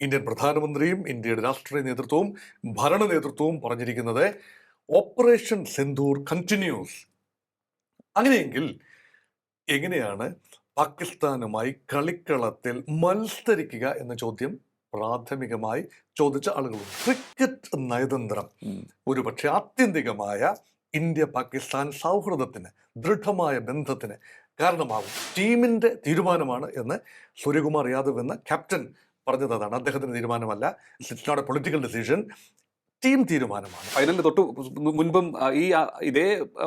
Indian പ്രധാനമന്ത്രിയും ഇന്ത്യയുടെ രാഷ്ട്രീയ നേതൃത്വവും ഭരണ നേതൃത്വവും പറഞ്ഞിരിക്കുന്നത് ഓപ്പറേഷൻ സിന്ധൂർ കണ്ടിന്യൂസ്. അങ്ങനെയെങ്കിൽ എങ്ങനെയാണ് പാകിസ്ഥാനുമായി കളിക്കളത്തിൽ മത്സരിക്കുക എന്ന ചോദ്യം പ്രാഥമികമായി ചോദിച്ച ആളുകളുണ്ട് ക്രിക്കറ്റ് നയതന്ത്രം. ഒരു ഒരുപക്ഷെ ആത്യന്തികമായ ഇന്ത്യ പാകിസ്ഥാൻ സൗഹൃദത്തിന് ദൃഢമായ ബന്ധത്തിന് കാരണമാകും ടീമിന്റെ തീരുമാനമാണ് എന്ന് സൂര്യകുമാർ യാദവ് എന്ന ക്യാപ്റ്റൻ പറഞ്ഞത് അതാണ് അദ്ദേഹത്തിന്റെ തീരുമാനമല്ല. It's not a political decision team തീരുമാനമാണ്. ഫൈനലിന് തൊട്ട് മുൻപും ഈ ഇതേ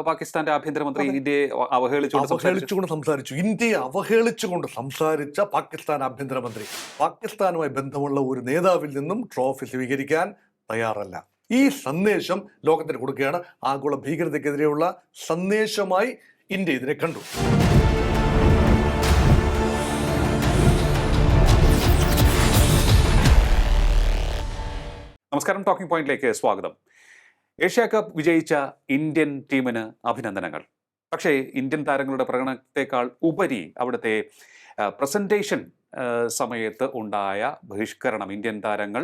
പാകിസ്ഥാന്റെ ആഭ്യന്തരമന്ത്രി. ഇന്ത്യയെ അവഹേളിച്ചുകൊണ്ട് അവഹേളിച്ചുകൊണ്ട് സംസാരിച്ചു. ഇന്ത്യയെ അവഹേളിച്ചുകൊണ്ട് സംസാരിച്ച പാകിസ്ഥാൻ ആഭ്യന്തരമന്ത്രി. പാകിസ്ഥാനുമായി ബന്ധമുള്ള ഒരു നേതാവിൽ നിന്നും ട്രോഫി സ്വീകരിക്കാൻ തയ്യാറല്ല. ഈ സന്ദേശം ലോകത്തിന് കൊടുക്കുകയാണ്. ആഗോള ഭീകരതയ്ക്കെതിരെയുള്ള സന്ദേശമായി ഇന്ത്യ ഇതിനെ കണ്ടു. നമസ്കാരം. ടോക്കിംഗ് പോയിന്റിലേക്ക് സ്വാഗതം. ഏഷ്യ കപ്പ് വിജയിച്ച ഇന്ത്യൻ ടീമിന് അഭിനന്ദനങ്ങൾ. പക്ഷേ ഇന്ത്യൻ താരങ്ങളുടെ പ്രകടനത്തെക്കാൾ ഉപരി അവിടുത്തെ പ്രസന്റേഷൻ സമയത്ത് ഉണ്ടായ ബഹിഷ്കരണം ഇന്ത്യൻ താരങ്ങൾ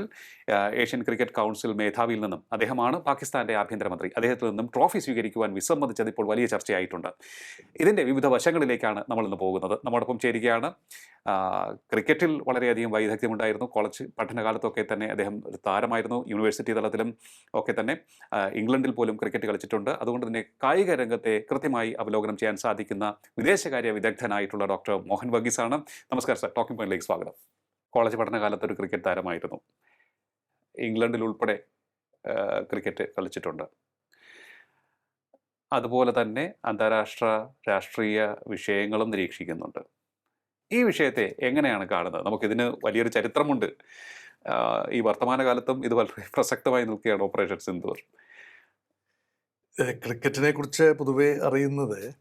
ഏഷ്യൻ ക്രിക്കറ്റ് കൗൺസിൽ മേധാവിയിൽ നിന്നും അദ്ദേഹമാണ് പാകിസ്ഥാന്റെ ആഭ്യന്തരമന്ത്രി. അദ്ദേഹത്തിൽ നിന്നും ട്രോഫി സ്വീകരിക്കുവാൻ വിസമ്മതിച്ചത് ഇപ്പോൾ വലിയ ചർച്ചയായിട്ടുണ്ട്. ഇതിന്റെ വിവിധ വശങ്ങളിലേക്കാണ് നമ്മൾ ഇന്ന് പോകുന്നത്. നമ്മോടൊപ്പം ചേരുകയാണ്. ക്രിക്കറ്റിൽ വളരെയധികം വൈദഗ്ധ്യമുണ്ടായിരുന്നു. കോളേജ് പഠനകാലത്തൊക്കെ തന്നെ അദ്ദേഹം ഒരു താരമായിരുന്നു. യൂണിവേഴ്സിറ്റി തലത്തിലും ഒക്കെ തന്നെ ഇംഗ്ലണ്ടിൽ പോലും ക്രിക്കറ്റ് കളിച്ചിട്ടുണ്ട്. അതുകൊണ്ട് തന്നെ കായിക രംഗത്തെ കൃത്യമായി അവലോകനം ചെയ്യാൻ സാധിക്കുന്ന വിദേശകാര്യ വിദഗ്ധനായിട്ടുള്ള ഡോക്ടർ മോഹൻ വർഗീസാണ്. നമസ്കാരം സർ. ടോക്കിംഗ് പോയിന്റിലേക്ക് സ്വാഗതം. കോളേജ് പഠനകാലത്ത് ഒരു ക്രിക്കറ്റ് താരമായിരുന്നു. ഇംഗ്ലണ്ടിൽ ഉൾപ്പെടെ ക്രിക്കറ്റ് കളിച്ചിട്ടുണ്ട്. അതുപോലെ തന്നെ അന്താരാഷ്ട്ര രാഷ്ട്രീയ വിഷയങ്ങളും നിരീക്ഷിക്കുന്നുണ്ട്. ഈ വിഷയത്തെ എങ്ങനെയാണ് കാണുന്നത്? നമുക്കിതിന് വലിയൊരു ചരിത്രമുണ്ട്. ഈ വർത്തമാനകാലത്തും ഇത് വളരെ പ്രസക്തമായി നിൽക്കുകയാണ് ഓപ്പറേഷൻ സിന്ദൂർ ക്രിക്കറ്റിനെ കുറിച്ച് പൊതുവെ അറിയുന്നത്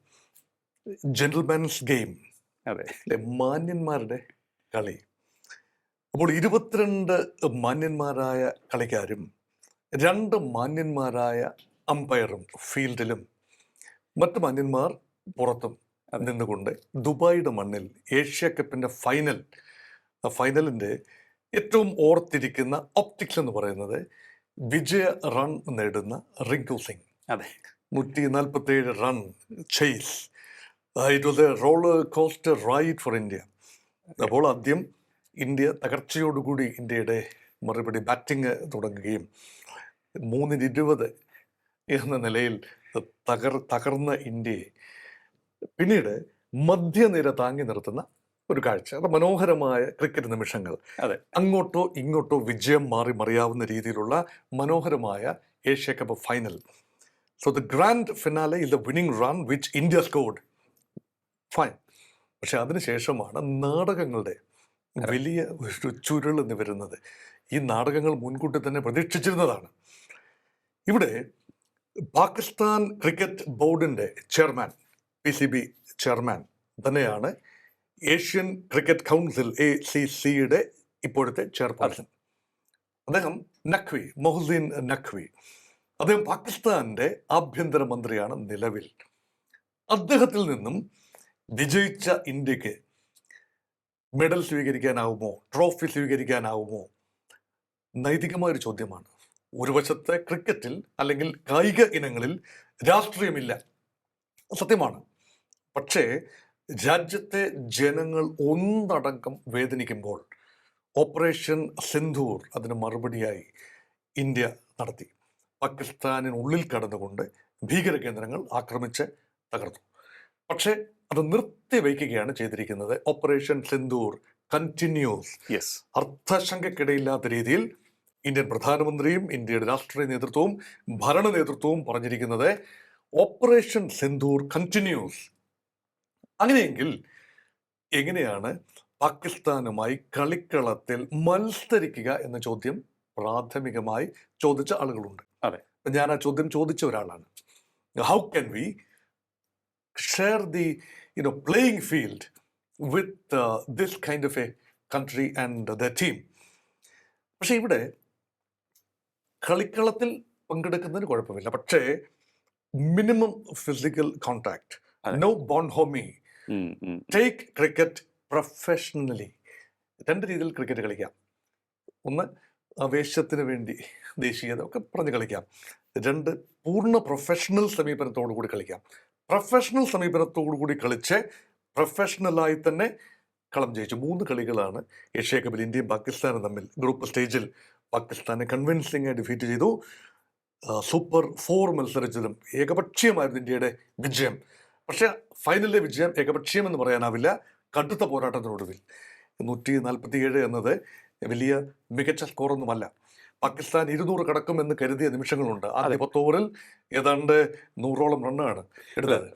ജെന്റിൽമാൻസ് ഗെയിം. അതെ. മാന്യന്മാരുടെ കളി. അപ്പോൾ ഇരുപത്തിരണ്ട് മാന്യന്മാരായ കളിക്കാരും രണ്ട് മാന്യന്മാരായ അമ്പയറും ഫീൽഡിലും മറ്റ് മാന്യന്മാർ പുറത്തും നിന്നുകൊണ്ട് ദുബായിയുടെ മണ്ണിൽ ഏഷ്യ കപ്പിന്റെ ഫൈനൽ ഫൈനലിന്റെ ഫൈനലിന്റെ ഏറ്റവും ഓർത്തിരിക്കുന്ന ഒപ്റ്റിക്സ് എന്ന് പറയുന്നത് വിജയ റൺ നേടുന്ന റിങ്കു സിംഗ്. അതെ. നൂറ്റി നാൽപ്പത്തി ഏഴ് run chase it was a roller coaster right for India അപ്പോൾ ആദ്യം ഇന്ത്യ തകർച്ചയോടുകൂടി ഇന്ത്യയുടെ മറുപടി ബാറ്റിംഗ് തുടങ്ങുകയും മൂന്നിന് ഇരുപത് എന്ന നിലയിൽ തകർ തകർന്ന ഇന്ത്യയെ പിന്നീട് മധ്യനിര താങ്ങി നിർത്തുന്ന ഒരു കാഴ്ച. അത് മനോഹരമായ ക്രിക്കറ്റ് നിമിഷങ്ങൾ. അതെ. അങ്ങോട്ടോ ഇങ്ങോട്ടോ വിജയം മാറി മറിയാവുന്ന രീതിയിലുള്ള മനോഹരമായ Asia cup final so the grand finale in the winning run which India scored fine പക്ഷെ അതിനുശേഷമാണ് നാടകങ്ങളുടെ വലിയ ഒരു ചുരുൾ എന്ന് വരുന്നത് ഈ നാടകങ്ങൾ മുൻകൂട്ടി തന്നെ പ്രതീക്ഷിച്ചിരുന്നതാണ്. ഇവിടെ പാകിസ്ഥാൻ ക്രിക്കറ്റ് ബോർഡിന്റെ chairman P C B chairman തന്നെയാണ് Asian cricket council A C സിയുടെ ഇപ്പോഴത്തെ ചെയർപേഴ്സൺ. അദ്ദേഹം നഖ്വി മൊഹുദ്ദീൻ നഖ്വി. അദ്ദേഹം പാകിസ്ഥാന്റെ ആഭ്യന്തര മന്ത്രിയാണ് നിലവിൽ. അദ്ദേഹത്തിൽ നിന്നും വിജയിച്ച ഇന്ത്യയ്ക്ക് മെഡൽ സ്വീകരിക്കാനാവുമോ? ട്രോഫി സ്വീകരിക്കാനാവുമോ? നൈതികമായൊരു ചോദ്യമാണ്. ഒരു വശത്തെ ക്രിക്കറ്റിൽ അല്ലെങ്കിൽ കായിക ഇനങ്ങളിൽ രാഷ്ട്രീയമില്ല. സത്യമാണ്. പക്ഷേ രാജ്യത്തെ ജനങ്ങൾ ഒന്നടങ്കം വേദനിക്കുമ്പോൾ ഓപ്പറേഷൻ സിന്ധൂർ അതിന് മറുപടിയായി ഇന്ത്യ നടത്തി. പാകിസ്ഥാനിനുള്ളിൽ കടന്നുകൊണ്ട് ഭീകര കേന്ദ്രങ്ങൾ ആക്രമിച്ച് തകർത്തു പക്ഷേ അത് നിർത്തിവെക്കുകയാണ് ചെയ്തിരിക്കുന്നത്. ഓപ്പറേഷൻ സിന്ദൂർ കണ്ടിന്യൂസ് യെസ് അർത്ഥശങ്കക്കിടയില്ലാത്ത രീതിയിൽ ഇന്ത്യൻ പ്രധാനമന്ത്രിയും ഇന്ത്യയുടെ രാഷ്ട്രീയ നേതൃത്വവും ഭരണ നേതൃത്വവും പറഞ്ഞിരിക്കുന്നത് ഓപ്പറേഷൻ സിന്ധൂർ കണ്ടിന്യൂസ് അങ്ങനെയെങ്കിൽ എങ്ങനെയാണ് പാകിസ്ഥാനുമായി കളിക്കളത്തിൽ മത്സരിക്കുക എന്ന ചോദ്യം പ്രാഥമികമായി ചോദിച്ച ആളുകളുണ്ട്. അതെ. ഞാൻ ആ ചോദ്യം ചോദിച്ച ഒരാളാണ്. How can we share know playing field with uh, this kind of a country and their team. പക്ഷെ ഇവിടെ കളിക്കളത്തിൽ പങ്കെടുക്കുന്നതിന് കുഴപ്പമില്ല. പക്ഷേ minimum physical contact no bonhomie. Take cricket professionally രണ്ട് രീതിയിൽ ക്രിക്കറ്റ് കളിക്കാം. ഒന്ന് ആവേശത്തിന് വേണ്ടി ദേശീയത ഒക്കെ പറഞ്ഞ് കളിക്കാം. രണ്ട് പൂർണ പ്രൊഫഷണൽ സമീപനത്തോടു കൂടി കളിക്കാം. പ്രൊഫഷണൽ സമീപനത്തോടു കൂടി കളിച്ച് പ്രൊഫഷണലായി തന്നെ കളം ജയിച്ചു. മൂന്ന് കളികളാണ് ഏഷ്യ കപ്പിൽ ഇന്ത്യയും പാകിസ്ഥാനും തമ്മിൽ. ഗ്രൂപ്പ് സ്റ്റേജിൽ പാകിസ്ഥാനെ കൺവിൻസിംഗ് ഡിഫീറ്റ് ചെയ്തു. സൂപ്പർ ഫോർ മത്സരിച്ചതും ഏകപക്ഷീയമായിരുന്നു ഇന്ത്യയുടെ വിജയം. പക്ഷേ ഫൈനലിലെ വിജയം ഏകപക്ഷീയം എന്ന് പറയാനാവില്ല. കടുത്ത പോരാട്ടത്തിനൊടുവിൽ. നൂറ്റി നാൽപ്പത്തിയേഴ് എന്നത് വലിയ മികച്ച സ്കോറൊന്നുമല്ല പാകിസ്ഥാൻ ഇരുന്നൂറ് കടക്കുമെന്ന് കരുതിയ നിമിഷങ്ങളുണ്ട്. ആദ്യ പത്ത് ഓവറിൽ ഏതാണ്ട് നൂറോളം റണ്ണാണ് എടുത്തത്.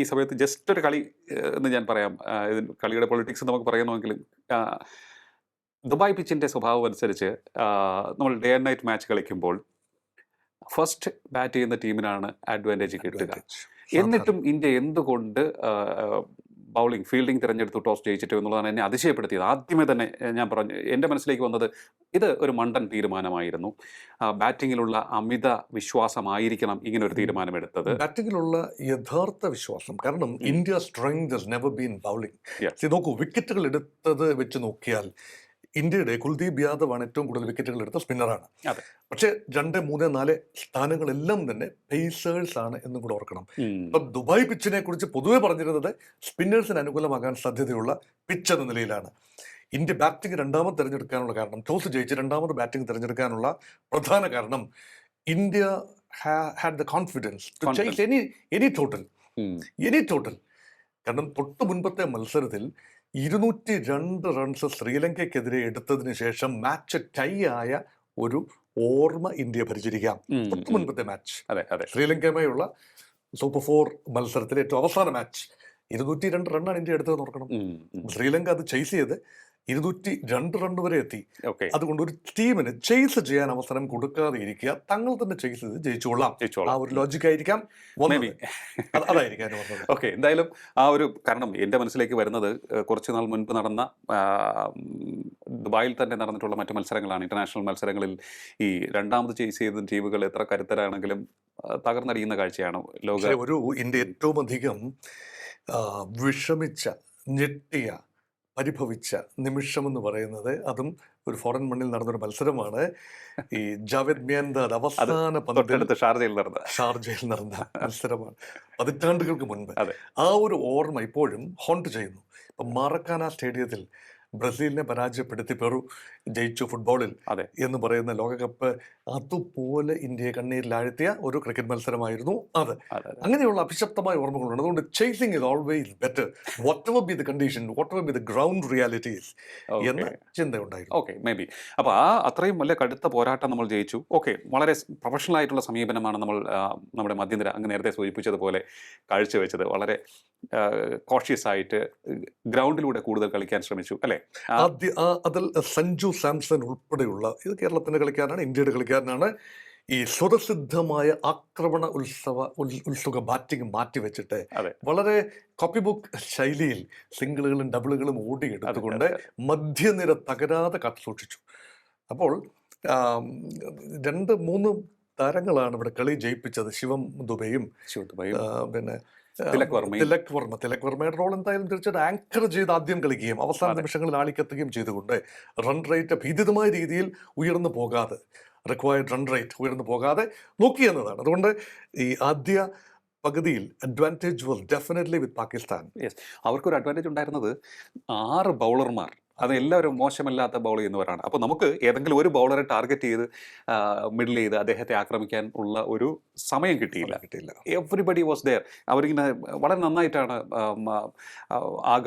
ഈ സമയത്ത് ജസ്റ്റ് ഒരു കളി എന്ന് ഞാൻ പറയാം. കളിയുടെ പൊളിറ്റിക്സ് നമുക്ക് പറയുന്നുവെങ്കിലും ദുബായ് പിച്ചിന്റെ സ്വഭാവം അനുസരിച്ച് നമ്മൾ ഡേ ആൻഡ് നൈറ്റ് മാച്ച് കളിക്കുമ്പോൾ ഫസ്റ്റ് ബാറ്റ് ചെയ്യുന്ന ടീമിനാണ് അഡ്വാന്റേജ് കിട്ടുക. എന്നിട്ടും ഇന്ത്യ എന്തുകൊണ്ട് ബൗളിംഗ് ഫീൽഡിംഗ് തിരഞ്ഞെടുത്തു ടോസ് ജയിച്ചിട്ട് എന്നുള്ളതാണ് എന്നെ അതിശയപ്പെടുത്തിയത്. ആദ്യമേ തന്നെ ഞാൻ പറഞ്ഞു എന്റെ മനസ്സിലേക്ക് വന്നത് ഇത് ഒരു മണ്ടൻ തീരുമാനമായിരുന്നു. ബാറ്റിങ്ങിലുള്ള അമിത വിശ്വാസമായിരിക്കണം ഇങ്ങനെ ഒരു തീരുമാനമെടുത്തത്. ബാറ്റിങ്ങിലുള്ള യഥാർത്ഥ വിശ്വാസം കാരണം India strength has never been bowling നോക്കൂ വിക്കറ്റുകൾ എടുത്തത് വെച്ച് നോക്കിയാൽ ഇന്ത്യയുടെ കുൽദീപ് യാദവ് ആണ് ഏറ്റവും കൂടുതൽ വിക്കറ്റുകൾ എടുത്ത സ്പിന്നറാണ്. പക്ഷേ രണ്ട് മൂന്ന് നാല് സ്ഥാനങ്ങളെല്ലാം തന്നെ പേസേഴ്സ് ആണ് എന്നും കൂടെ ഓർക്കണം. അപ്പൊ ദുബായ് പിച്ചിനെ കുറിച്ച് പൊതുവെ പറഞ്ഞിരുന്നത് സ്പിന്നേഴ്സിന് അനുകൂലമാകാൻ സാധ്യതയുള്ള പിച്ച് എന്ന നിലയിലാണ്. ഇന്ത്യ ബാറ്റിംഗ് രണ്ടാമത് തിരഞ്ഞെടുക്കാനുള്ള കാരണം ടോസ് ജയിച്ച് രണ്ടാമത് ബാറ്റിംഗ് തിരഞ്ഞെടുക്കാനുള്ള പ്രധാന കാരണം India had the confidence to. Chase any any total any total കാരണം തൊട്ട് മുൻപത്തെ മത്സരത്തിൽ ഇരുന്നൂറ്റി രണ്ട് റൺസ് ശ്രീലങ്കയ്ക്കെതിരെ എടുത്തതിന് ശേഷം മാച്ച് ടൈ ആയ ഒരു ഓർമ്മ ഇന്ത്യ ഭരിച്ചിരിക്കാം. തൊട്ട് മുൻപത്തെ മാച്ച് അതെ അതെ ശ്രീലങ്കയുമായുള്ള സൂപ്പർ ഫോർ മത്സരത്തിലെ ഏറ്റവും അവസാന മാച്ച് ഇരുന്നൂറ്റി രണ്ട് റണ്ണാണ് ഇന്ത്യ എടുത്തത്. ഉം. ശ്രീലങ്ക അത് ചെയ്സ് ചെയ്ത് ഇരുന്നൂറ്റി രണ്ട് റൺ വരെ എത്തി. അതുകൊണ്ട് ഒരു ടീമിന് ചെയ്സ് ചെയ്യാൻ അവസരം കൊടുക്കാതെ ഇരിക്കുക തങ്ങൾ തന്നെ ചെയ്സ് ചെയ്ത് ജയിച്ചുകൊള്ളാം. ആ ഒരു ലോജിക് ആയിരിക്കാം. അതായിരിക്കാം ഓക്കെ എന്തായാലും ആ ഒരു കാരണം എന്റെ മനസ്സിലേക്ക് വരുന്നത് കുറച്ച് നാൾ മുൻപ് നടന്ന ദുബായിൽ തന്നെ നടന്നിട്ടുള്ള മറ്റു മത്സരങ്ങളാണ്. ഇന്റർനാഷണൽ മത്സരങ്ങളിൽ ഈ രണ്ടാമത് ചേസ് ചെയ്ത ടീമുകൾ എത്ര കരുത്തരാണെങ്കിലും തകർന്നടിയുന്ന കാഴ്ചയാണ് ലോക ഒരു ഇന്ത്യ ഏറ്റവും അധികം വിഷമിച്ച ഞെട്ടിയ പരിഭവിച്ച നിമിഷം എന്ന് പറയുന്നത് അതും ഒരു ഫോറൻ മണ്ണിൽ നടന്നൊരു മത്സരമാണ്. ഈ ജാവേദ് മിയാൻദാദ് അവസാന പന്തിൽ ഷാർജയിൽ നടന്ന. ഷാർജയിൽ നടന്ന മത്സരമാണ്. പതിറ്റാണ്ടുകൾക്ക് മുൻപ്. ആ ഒരു ഓർമ്മ ഇപ്പോഴും ഹോണ്ട് ചെയ്യുന്നു. ഇപ്പം മാറക്കാന സ്റ്റേഡിയത്തിൽ ബ്രസീലിനെ പരാജയപ്പെടുത്തി പെറു ജയിച്ചു ഫുട്ബോളിൽ അതെ. എന്ന് പറയുന്ന ലോകകപ്പ് അതുപോലെ ഇന്ത്യയെ കണ്ണീരിലാഴ്ത്തിയ ഒരു ക്രിക്കറ്റ് മത്സരമായിരുന്നു അത്. അങ്ങനെയുള്ള അഭിശപ്തമായ ഓർമ്മകളുണ്ട് അതുകൊണ്ട് chasing is always better whatever be the condition whatever be the ground realities എന്ന. ചിന്തയുണ്ടായിരുന്നു ഓക്കെ മേ ബി അപ്പോൾ ആ അത്രയും വലിയ കടുത്ത പോരാട്ടം നമ്മൾ ജയിച്ചു ഓക്കെ വളരെ പ്രൊഫഷണൽ ആയിട്ടുള്ള സമീപനമാണ് നമ്മൾ നമ്മുടെ മധ്യനിര അങ്ങ് നേരത്തെ സൂചിപ്പിച്ചതുപോലെ കാഴ്ചവെച്ചത് വളരെ കോഷ്യസ് ആയിട്ട് ഗ്രൗണ്ടിലൂടെ കൂടുതൽ കളിക്കാൻ ശ്രമിച്ചു അല്ലേ. ആദ്യ അതിൽ സഞ്ജു സാംസൺ ഉൾപ്പെടെയുള്ള ഇത് കേരളത്തിന്റെ കളിക്കാരനാണ് ഇന്ത്യയുടെ കളിക്കാരനാണ് ഈ സ്വതസിദ്ധമായ ആക്രമണ ഉത്സവ ഉത്സുക ബാറ്റിംഗ് മാറ്റിവെച്ചിട്ട്. വളരെ കോപ്പി ബുക്ക് ശൈലിയിൽ സിംഗിളുകളും ഡബിളുകളും ഓടിയെടുത്തുകൊണ്ട് മധ്യനിര തകരാതെ കാത്തു സൂക്ഷിച്ചു അപ്പോൾ രണ്ട് മൂന്ന് താരങ്ങളാണ് ഇവിടെ കളി ജയിപ്പിച്ചത്. ശിവം ദുബൈയും പിന്നെ തിലക് വർമ്മ. തിലക് വർമ്മയുടെ റോൾ എന്തായാലും തീർച്ചയായിട്ടും ആങ്കർ ചെയ്ത് ആദ്യം കളിക്കുകയും അവസാന. നിമിഷങ്ങളിൽ ആളിക്കത്തുകയും ചെയ്തുകൊണ്ട് റൺ റേറ്റ് ഭീതിതമായ രീതിയിൽ ഉയർന്നു പോകാതെ റിക്വയർഡ് റൺ റേറ്റ് ഉയർന്നു പോകാതെ നോക്കി എന്നതാണ്. അതുകൊണ്ട് ഈ ആദ്യ പകുതിയിൽ advantage was definitely with Pakistan yes അവർക്കൊരു അഡ്വാന്റേജ് ഉണ്ടായിരുന്നത് ആറ് ബൗളർമാർ അത് എല്ലാവരും മോശമല്ലാത്ത ബൗൾ ചെയ്യുന്നവരാണ്. അപ്പോൾ നമുക്ക് ഏതെങ്കിലും ഒരു ബൗളറെ ടാർഗറ്റ് ചെയ്ത് മിഡിൽ ചെയ്ത് അദ്ദേഹത്തെ ആക്രമിക്കാൻ ഉള്ള ഒരു സമയം കിട്ടിയില്ല. കിട്ടിയില്ല. എവറിബഡി വാസ് ദെയർ അവരിങ്ങനെ വളരെ നന്നായിട്ടാണ് ആഗ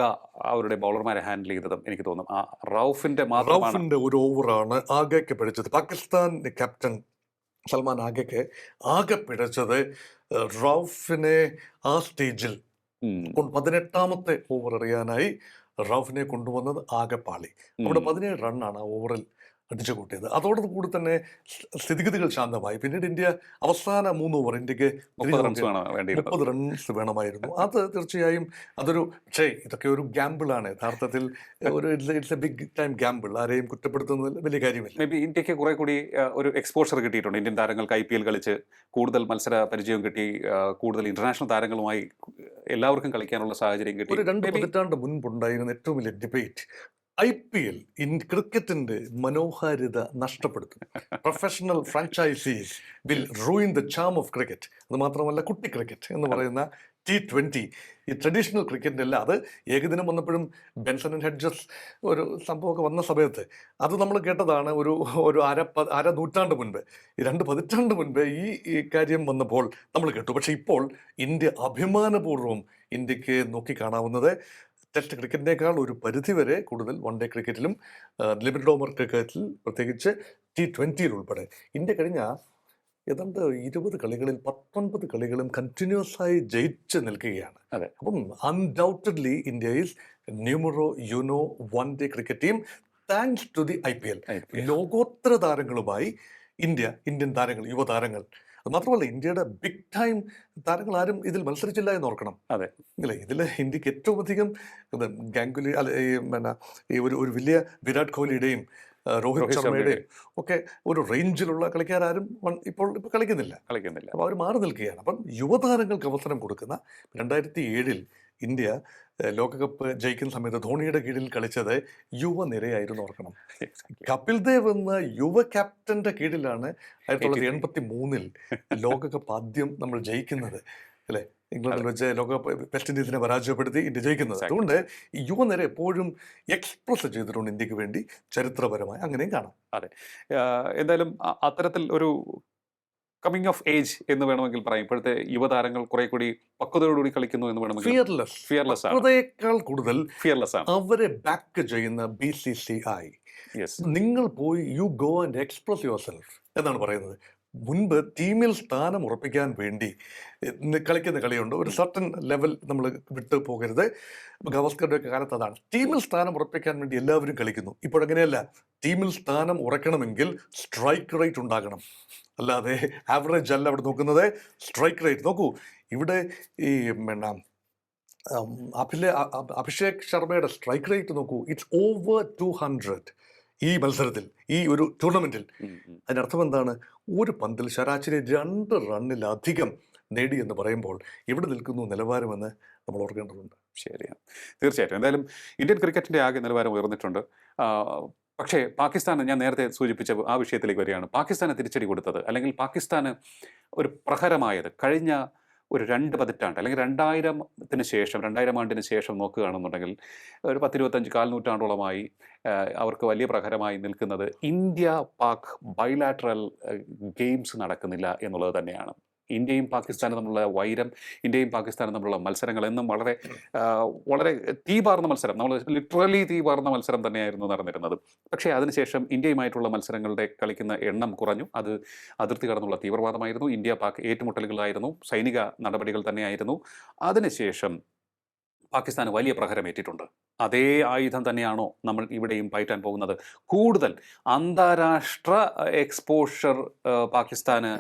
അവരുടെ ബൗളർമാരെ ഹാൻഡിൽ ചെയ്തതും എനിക്ക് തോന്നും ആ റൌഫിന്റെ റൌഫിന്റെ ഒരു ഓവറാണ് ആഗയ്ക്ക് പിടിച്ചത്. പാകിസ്ഥാൻ ക്യാപ്റ്റൻ സൽമാൻ ആഗയ്ക്ക് ആകെ പിഴച്ചത് ഏഹ്, റൌഫിനെ ആ സ്റ്റേജിൽ പതിനെട്ടാമത്തെ ഓവർ എറിയാനായി റൌഫിനെ കൊണ്ടുവന്നത് ആകെ പാളി. നമ്മുടെ അവിടെ പതിനേഴ് റണ്ണാണ് ഓവറിൽ അടിച്ചു കൂട്ടിയത്. അതോടുകൂടി തന്നെ സ്ഥിതിഗതികൾ ശാന്തമായി. പിന്നീട് ഇന്ത്യ അവസാന മൂന്ന് ഓവർ ഇന്ത്യയ്ക്ക് മുപ്പത് റൺസ് വേണമായിരുന്നു. അത് തീർച്ചയായും അതൊരു പക്ഷേ ഇതൊക്കെ ഒരു ഗ്യാമ്പിളാണ് യഥാർത്ഥത്തിൽ ഒരു it's a big time gamble ആരെയും കുറ്റപ്പെടുത്തുന്നതിൽ വലിയ കാര്യമില്ല. മേ ബി ഇന്ത്യയ്ക്ക് കുറെ കൂടി ഒരു എക്സ്പോഷർ കിട്ടിയിട്ടുണ്ട്. ഇന്ത്യൻ താരങ്ങൾക്ക് ഐ പി എൽ കളിച്ച് കൂടുതൽ മത്സര പരിചയം കിട്ടി കൂടുതൽ ഇന്റർനാഷണൽ താരങ്ങളുമായി എല്ലാവർക്കും കളിക്കാനുള്ള സാഹചര്യം കിട്ടി. ഒരു രണ്ട് പതിറ്റാണ്ട് മുൻപുണ്ടായിരുന്ന ഏറ്റവും വലിയ debate I P L in ക്രിക്കറ്റിന്റെ മനോഹാരിത നഷ്ടപ്പെടുത്തും. Professional franchises will ruin the charm of cricket അത് മാത്രമല്ല കുട്ടി ക്രിക്കറ്റ് എന്ന് പറയുന്ന ടി ട്വന്റി ഈ ട്രഡീഷണൽ ക്രിക്കറ്റിന്റെ അല്ല അത് ഏകദിനം വന്നപ്പോഴും ബെൻസൺ ആൻഡ് ഹെഡ്ജസ് ഒരു സംഭവമൊക്കെ വന്ന സമയത്ത് അത് നമ്മൾ കേട്ടതാണ് ഒരു ഒരു അര പ- അര നൂറ്റാണ്ട് മുൻപ്. രണ്ട് പതിറ്റാണ്ട് മുൻപ് ഈ കാര്യം വന്നപ്പോൾ നമ്മൾ കേട്ടു. പക്ഷേ ഇപ്പോൾ ഇന്ത്യ അഭിമാനപൂർവം ഇന്ത്യയ്ക്ക് നോക്കിക്കാണാവുന്നത് ടെസ്റ്റ് ക്രിക്കറ്റിനേക്കാൾ ഒരു പരിധിവരെ കൂടുതൽ വൺ ഡേ ക്രിക്കറ്റിലും ലിമിറ്റഡ് ഓവർ ക്രിക്കറ്റിൽ പ്രത്യേകിച്ച് ടി ട്വന്റിയിൽ ഉൾപ്പെടെ. ഇന്ത്യ കഴിഞ്ഞ ഏതാണ്ട് ഇരുപത് കളികളിൽ പത്തൊൻപത് കളികളും കണ്ടിന്യൂസ് ആയി ജയിച്ച് നിൽക്കുകയാണ്. അപ്പം undoubtedly India is numero uno one day cricket team thanks to the I P L ലോകോത്തര താരങ്ങളുമായി ഇന്ത്യ ഇന്ത്യൻ താരങ്ങൾ യുവതാരങ്ങൾ അത് മാത്രമല്ല ഇന്ത്യയുടെ ബിഗ് ടൈം താരങ്ങൾ ആരും ഇതിൽ മത്സരിച്ചില്ല എന്ന് ഓർക്കണം. അതെ. അല്ലെ ഇതിൽ ഇന്ത്യയ്ക്ക് ഏറ്റവും അധികം ഗാംഗുലി അല്ല ഈ പിന്നെ ഈ ഒരു ഒരു വലിയ വിരാട് കോഹ്ലിയുടെയും രോഹിത് ശർമ്മയുടെയും ഒക്കെ ഒരു റേഞ്ചിലുള്ള കളിക്കാരും ഇപ്പോൾ ഇപ്പോൾ കളിക്കുന്നില്ല. കളിക്കുന്നില്ല. അപ്പോൾ അവർ മാറി നിൽക്കുകയാണ്. അപ്പം യുവതാരങ്ങൾക്ക് അവസരം കൊടുക്കുന്ന രണ്ടായിരത്തി ഏഴിൽ ഇന്ത്യ ലോകകപ്പ് ജയിക്കുന്ന സമയത്ത് ധോണിയുടെ കീഴിൽ കളിച്ചത് യുവനിരയായിരുന്നു ഓർക്കണം. കപിൽ ദേവ് എന്ന യുവ ക്യാപ്റ്റന്റെ കീഴിലാണ് ആയിരത്തി തൊള്ളായിരത്തി എൺപത്തി മൂന്നിൽ ലോകകപ്പ് ആദ്യം നമ്മൾ ജയിക്കുന്നത്. അല്ലെ? ഇംഗ്ലണ്ടിൽ വെച്ച് ലോകകപ്പ് വെസ്റ്റ് ഇൻഡീസിനെ പരാജയപ്പെടുത്തി ഇന്ത്യ ജയിക്കുന്നത്. അതുകൊണ്ട് യുവനിര എപ്പോഴും എക്സ്പ്രസ് ചെയ്തിട്ടുണ്ട് ഇന്ത്യയ്ക്ക് വേണ്ടി ചരിത്രപരമായി. അങ്ങനെയും കാണാം. അതെ. എന്തായാലും അത്തരത്തിൽ ഒരു കമ്മിങ് ഓഫ് ഏജ് എന്ന് വേണമെങ്കിൽ പറയാം. ഇപ്പോഴത്തെ യുവതാരങ്ങൾ കുറെ കൂടി പക്വതയോടുകൂടി കളിക്കുന്നു എന്ന് വേണമെങ്കിൽ ഫിയർലെസ് ഫിയർലെസ് ആണ്. കൂടുതൽ ഫിയർലെസ് ആണ്. അവരെ ബാക്ക് ചെയ്യുന്ന ബി സി സി ഐ നിങ്ങൾ പോയി you go and express yourself എന്നാണ് പറയുന്നത്. മുൻപ് ടീമിൽ സ്ഥാനം ഉറപ്പിക്കാൻ വേണ്ടി കളിക്കുന്ന കളിയുണ്ട്. ഒരു സർട്ടൻ ലെവൽ നമ്മൾ വിട്ടു പോകരുത്. ഗവസ്കറുടെ ഒക്കെ കാലത്ത് അതാണ്. ടീമിൽ സ്ഥാനം ഉറപ്പിക്കാൻ വേണ്ടി എല്ലാവരും കളിക്കുന്നു. ഇപ്പോഴങ്ങനെയല്ല? ടീമിൽ സ്ഥാനം ഉറക്കണമെങ്കിൽ സ്ട്രൈക്ക് റേറ്റ് ഉണ്ടാകണം. അല്ലാതെ ആവറേജ് അല്ല അവിടെ നോക്കുന്നത്. സ്ട്രൈക്ക് റേറ്റ് നോക്കൂ. ഇവിടെ ഈ പിന്നെ അഭിലെ അഭിഷേക് ശർമ്മയുടെ സ്ട്രൈക്ക് റേറ്റ് നോക്കൂ. ഇറ്റ്സ് ഓവർ ടു ഹൺഡ്രഡ് ഈ മത്സരത്തിൽ ഈ ഒരു ടൂർണമെന്റിൽ. അതിനർത്ഥം എന്താണ്? ഒരു പന്തിൽ ശരാശരി രണ്ട് റണ്ണിലധികം നേടി എന്ന് പറയുമ്പോൾ ഇവിടെ നിൽക്കുന്നു നിലവാരമെന്ന് നമ്മൾ ഓർക്കേണ്ടതുണ്ട്. ശരിയാണ് തീർച്ചയായിട്ടും. എന്തായാലും ഇന്ത്യൻ ക്രിക്കറ്റിന്റെ ആകെ നിലവാരം ഉയർന്നിട്ടുണ്ട്. പക്ഷേ പാകിസ്ഥാന് ഞാൻ നേരത്തെ സൂചിപ്പിച്ച ആ വിഷയത്തിലേക്ക് വരികയാണ്. പാകിസ്ഥാന് തിരിച്ചടി കൊടുത്തത് അല്ലെങ്കിൽ പാകിസ്ഥാന് ഒരു പ്രഹരമായത് കഴിഞ്ഞ ഒരു രണ്ട് പതിറ്റാണ്ട് അല്ലെങ്കിൽ രണ്ടായിരത്തിന് ശേഷം രണ്ടായിരം ആണ്ടിന് ശേഷം നോക്കുകയാണെന്നുണ്ടെങ്കിൽ ഒരു പത്തിരുപത്തഞ്ച് കാൽ നൂറ്റാണ്ടോളമായി ആ, അവർക്ക് വലിയ പ്രഹരമായി നിൽക്കുന്നത് ഇന്ത്യ പാക് ബൈലാറ്ററൽ ഗെയിംസ് നടക്കുന്നില്ല എന്നുള്ളത് തന്നെയാണ്. ഇന്ത്യയും പാകിസ്ഥാനും തമ്മിലുള്ള വൈരം ഇന്ത്യയും പാകിസ്ഥാനും തമ്മിലുള്ള മത്സരങ്ങൾ എന്നും വളരെ വളരെ തീപാർന്ന മത്സരം. നമ്മൾ ലിറ്ററലി തീപാർന്ന മത്സരം തന്നെയായിരുന്നു നടന്നിരുന്നത്. പക്ഷേ അതിനുശേഷം ഇന്ത്യയുമായിട്ടുള്ള മത്സരങ്ങളുടെ കളിക്കുന്ന എണ്ണം കുറഞ്ഞു. അത് അതിർത്തി കടന്നുള്ള തീവ്രവാദമായിരുന്നു. ഇന്ത്യ പാക് ഏറ്റുമുട്ടലുകളായിരുന്നു. സൈനിക നടപടികൾ തന്നെയായിരുന്നു. അതിനുശേഷം പാകിസ്ഥാൻ വലിയ പ്രഹരമേറ്റിട്ടുണ്ട് അതേ ആയുധം തന്നെയാണോ നമ്മൾ ഇവിടെയും പയറ്റാൻ പോകുന്നത്? കൂടുതൽ അന്താരാഷ്ട്ര എക്സ്പോഷർ പാകിസ്ഥാന്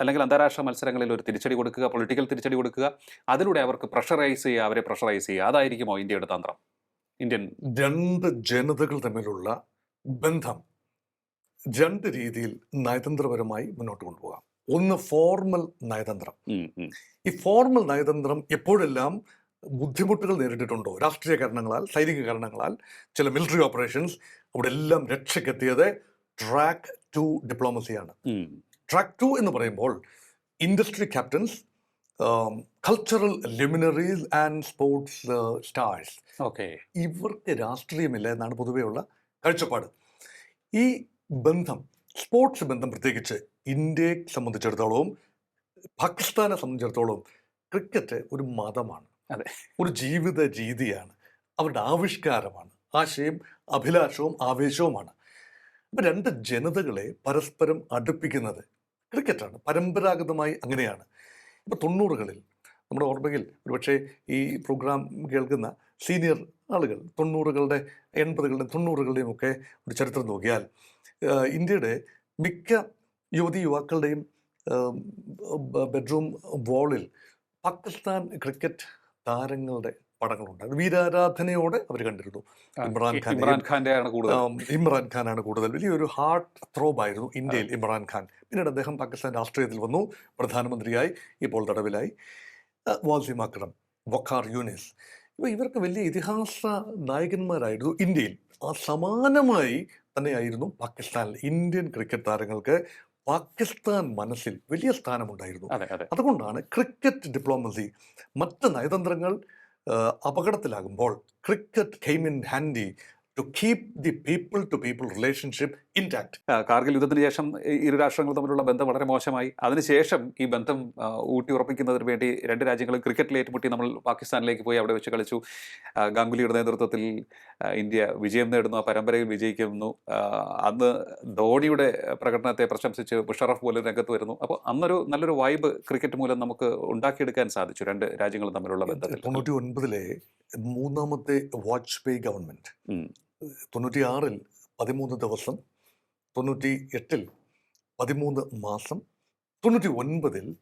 അല്ലെങ്കിൽ അന്താരാഷ്ട്ര മത്സരങ്ങളിൽ ഒരു തിരിച്ചടി കൊടുക്കുക പൊളിറ്റിക്കൽ തിരിച്ചടി കൊടുക്കുക അതിലൂടെ അവർക്ക് പ്രഷറൈസ് ചെയ്യുക അവരെ പ്രഷറൈസ് ചെയ്യുക. അതായിരിക്കുമോ ഇന്ത്യയുടെ തന്ത്രം? ഇന്ത്യൻ രണ്ട് ജനതകൾ തമ്മിലുള്ള ബന്ധം രണ്ട് രീതിയിൽ നയതന്ത്രപരമായി മുന്നോട്ട് കൊണ്ടുപോകാം. ഒന്ന് ഫോർമൽ നയതന്ത്രം. ഈ ഫോർമൽ നയതന്ത്രം എപ്പോഴെല്ലാം ബുദ്ധിമുട്ടുകൾ നേരിട്ടിട്ടുണ്ടോ? രാഷ്ട്രീയ കാരണങ്ങളാൽ സൈനിക കാരണങ്ങളാൽ ചില മിലിറ്ററി ഓപ്പറേഷൻസ് അവിടെ എല്ലാം രക്ഷയ്ക്കെത്തിയത് ട്രാക്ക് ടു ഡിപ്ലോമസിയാണ്. ട്രാക്ക് ടു എന്ന് പറയുമ്പോൾ industry captains cultural luminaries and sports stars okay ഇവർക്ക് രാഷ്ട്രീയമില്ല എന്നാണ് പൊതുവെയുള്ള കാഴ്ചപ്പാട്. ഈ ബന്ധം സ്പോർട്സ് ബന്ധം പ്രത്യേകിച്ച് ഇന്ത്യയെ സംബന്ധിച്ചിടത്തോളവും പാകിസ്ഥാനെ സംബന്ധിച്ചിടത്തോളവും ക്രിക്കറ്റ് ഒരു മതമാണ്. അതെ. ഒരു ജീവിത രീതിയാണ്. അവരുടെ ആവിഷ്കാരമാണ്. ആശയം അഭിലാഷവും ആവേശവുമാണ്. അപ്പം രണ്ട് ജനതകളെ പരസ്പരം അടുപ്പിക്കുന്നത് ക്രിക്കറ്റാണ്. പരമ്പരാഗതമായി അങ്ങനെയാണ്. ഇപ്പം തൊണ്ണൂറുകളിൽ നമ്മുടെ ഓർമ്മയിൽ ഒരുപക്ഷെ ഈ പ്രോഗ്രാം കേൾക്കുന്ന സീനിയർ ആളുകൾ തൊണ്ണൂറുകളുടെ എൺപതുകളുടെയും തൊണ്ണൂറുകളുടെയും ഒക്കെ ഒരു ചരിത്രം നോക്കിയാൽ ഇന്ത്യയുടെ മിക്ക യുവതി യുവാക്കളുടെയും ബെഡ്റൂം വാളിൽ പാകിസ്ഥാൻ ക്രിക്കറ്റ് താരങ്ങളുടെ പടങ്ങളുണ്ട്. അത് വീരാരാധനയോടെ അവർ കണ്ടിരുന്നു. ഇമ്രാൻഖാൻ ഇമ്രാൻഖാന്റെ ആണ് കൂടുതൽ. ഇമ്രാൻഖാനാണ് കൂടുതൽ. വലിയൊരു ഹാർട്ട് ത്രോബ് ആയിരുന്നു ഇന്ത്യയിൽ ഇമ്രാൻഖാൻ പിന്നീട് അദ്ദേഹം പാകിസ്ഥാൻ രാഷ്ട്രീയത്തിൽ വന്നു പ്രധാനമന്ത്രിയായി ഇപ്പോൾ തടവിലായി. ആ, വാസിം അക്രം വഖാർ യൂനിസ്. ഇപ്പൊ ഇവർക്ക് വലിയ ഇതിഹാസ നായകന്മാരായിരുന്നു ഇന്ത്യയിൽ. ആ സമാനമായി തന്നെയായിരുന്നു പാകിസ്ഥാനിൽ ഇന്ത്യൻ ക്രിക്കറ്റ് താരങ്ങൾക്ക് പാകിസ്ഥാൻ മനസ്സിൽ വലിയ സ്ഥാനമുണ്ടായിരുന്നു. അതെ അതെ. അതുകൊണ്ടാണ് ക്രിക്കറ്റ് ഡിപ്ലോമസി മറ്റ് നയതന്ത്രങ്ങൾ അപകടത്തിലാകുമ്പോൾ cricket came in handy to keep the people to people relationship intact Kargil യുദ്ധത്തിന് ശേഷം ഇരു രാഷ്ട്രങ്ങൾ തമ്മിലുള്ള ബന്ധം വളരെ മോശമായി. അതിനുശേഷം ഈ ബന്ധം ഊട്ടി ഉറപ്പിക്കുന്നതിന് വേണ്ടി രണ്ട് രാജ്യങ്ങളും ക്രിക്കറ്റിൽ ഏറ്റുമുട്ടി നമ്മൾ പാകിസ്ഥാനിലേക്ക് പോയി അവിടെ വെച്ച് കളിച്ചു. ഗാംഗുലിയുടെ നേതൃത്വത്തിൽ ഇന്ത്യ വിജയം നേടുന്നു ആ പരമ്പരയിൽ വിജയിക്കുന്നു. അന്ന് ധോണിയുടെ പ്രകടനത്തെ പ്രശംസിച്ച് മുഷറഫ് പോലും രംഗത്ത് വരുന്നു. അപ്പോൾ അന്നൊരു നല്ലൊരു വൈബ് ക്രിക്കറ്റ് മൂലം നമുക്ക് ഉണ്ടാക്കിയെടുക്കാൻ സാധിച്ചു രണ്ട് രാജ്യങ്ങളും തമ്മിലുള്ള ബന്ധത്തിൽ. തൊണ്ണൂറ്റി ഒൻപതിലെ മൂന്നാമത്തെ വാജ്പേയി ഗവൺമെന്റ്. തൊണ്ണൂറ്റി തൊണ്ണൂറ്റിയാറിൽ പതിമൂന്ന് ദിവസം തൊണ്ണൂറ്റി എട്ടിൽ പതിമൂന്ന് മാസം തൊണ്ണൂറ്റി ഒൻപതിൽ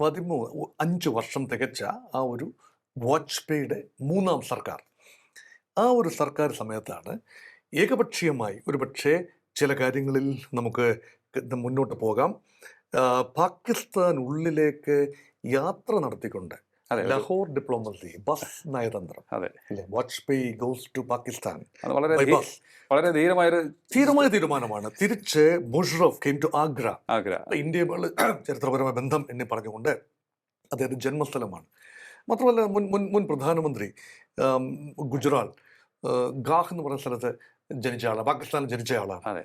പതിമൂ അഞ്ച് വർഷം തികച്ച ആ ഒരു വാജ്പേയിയുടെ മൂന്നാം സർക്കാർ. ആ ഒരു സർക്കാർ സമയത്താണ് ഏകപക്ഷീയമായി ഒരു പക്ഷേ ചില കാര്യങ്ങളിൽ നമുക്ക് മുന്നോട്ട് പോകാം. ഉള്ളിലേക്ക് യാത്ര നടത്തിക്കൊണ്ട് ലഹോർ ഡിപ്ലോമസി ബസ് നയതന്ത്രം അതെ. വാജ്പേയി ഗോസ് ടു പാകിസ്ഥാൻ വളരെ വളരെ ധീരമായൊരു ധീരമായ തീരുമാനമാണ്. തിരിച്ച് മുഷറഫ് കെയിം ടു ആഗ്ര. ആഗ്ര ഇന്ത്യയുമായി ചരിത്രപരമായ ബന്ധം എന്നെ പറഞ്ഞുകൊണ്ട് അദ്ദേഹത്തിന്റെ ജന്മസ്ഥലമാണ്. മാത്രമല്ല മുൻ മുൻ മുൻ പ്രധാനമന്ത്രി ഗുജറാൾ ഗാഹ് എന്ന് പറയുന്ന സ്ഥലത്ത് ജനിച്ച ആളാണ് പാകിസ്ഥാനിൽ ജനിച്ച ആളാണ്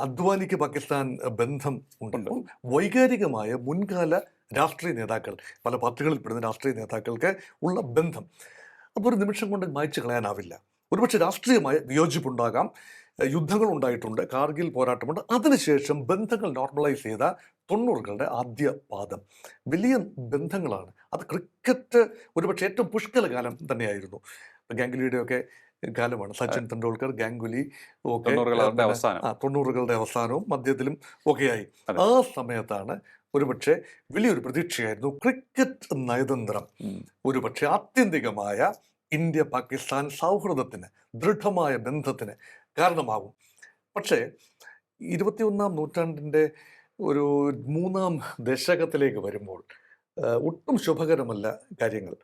അദ്വാനിക്ക് പാകിസ്ഥാൻ ബന്ധം ഉണ്ട്. വൈകാരികമായ മുൻകാല രാഷ്ട്രീയ നേതാക്കൾ പല പാർട്ടികളിൽ പെടുന്ന രാഷ്ട്രീയ നേതാക്കൾക്ക് ഉള്ള ബന്ധം. അപ്പോൾ ഒരു നിമിഷം കൊണ്ട് മായ്ച്ചു കളയാനാവില്ല. ഒരുപക്ഷെ രാഷ്ട്രീയമായ വിയോജിപ്പുണ്ടാകാം. യുദ്ധങ്ങൾ ഉണ്ടായിട്ടുണ്ട് കാർഗിൽ പോരാട്ടമുണ്ട്. അതിനുശേഷം ബന്ധങ്ങൾ നോർമലൈസ് ചെയ്ത തൊണ്ണൂറുകളുടെ ആദ്യ പാദം. വലിയ ബന്ധങ്ങളാണ്. അത് ക്രിക്കറ്റ് ഒരുപക്ഷെ ഏറ്റവും പുഷ്കല കാലം തന്നെയായിരുന്നു. ഗാംഗുലിയുടെയൊക്കെ കാലമാണ്. സച്ചിൻ തെണ്ടുൽക്കർ ഗാംഗുലി ഒക്കെ തൊണ്ണൂറുകളുടെ അവസാനവും മധ്യത്തിലും ഒക്കെയായി. ആ സമയത്താണ് ഒരുപക്ഷെ വലിയൊരു പ്രതീക്ഷയായിരുന്നു ക്രിക്കറ്റ് നയതന്ത്രം. ഒരുപക്ഷെ ആത്യന്തികമായ ഇന്ത്യ പാകിസ്ഥാൻ സൗഹൃദത്തിന് ദൃഢമായ ബന്ധത്തിന് കാരണമാകും. പക്ഷേ ഇരുപത്തിയൊന്നാം നൂറ്റാണ്ടിന്റെ ഒരു മൂന്നാം ദശകത്തിലേക്ക് വരുമ്പോൾ ഒട്ടും ശുഭകരമല്ല കാര്യങ്ങൾ.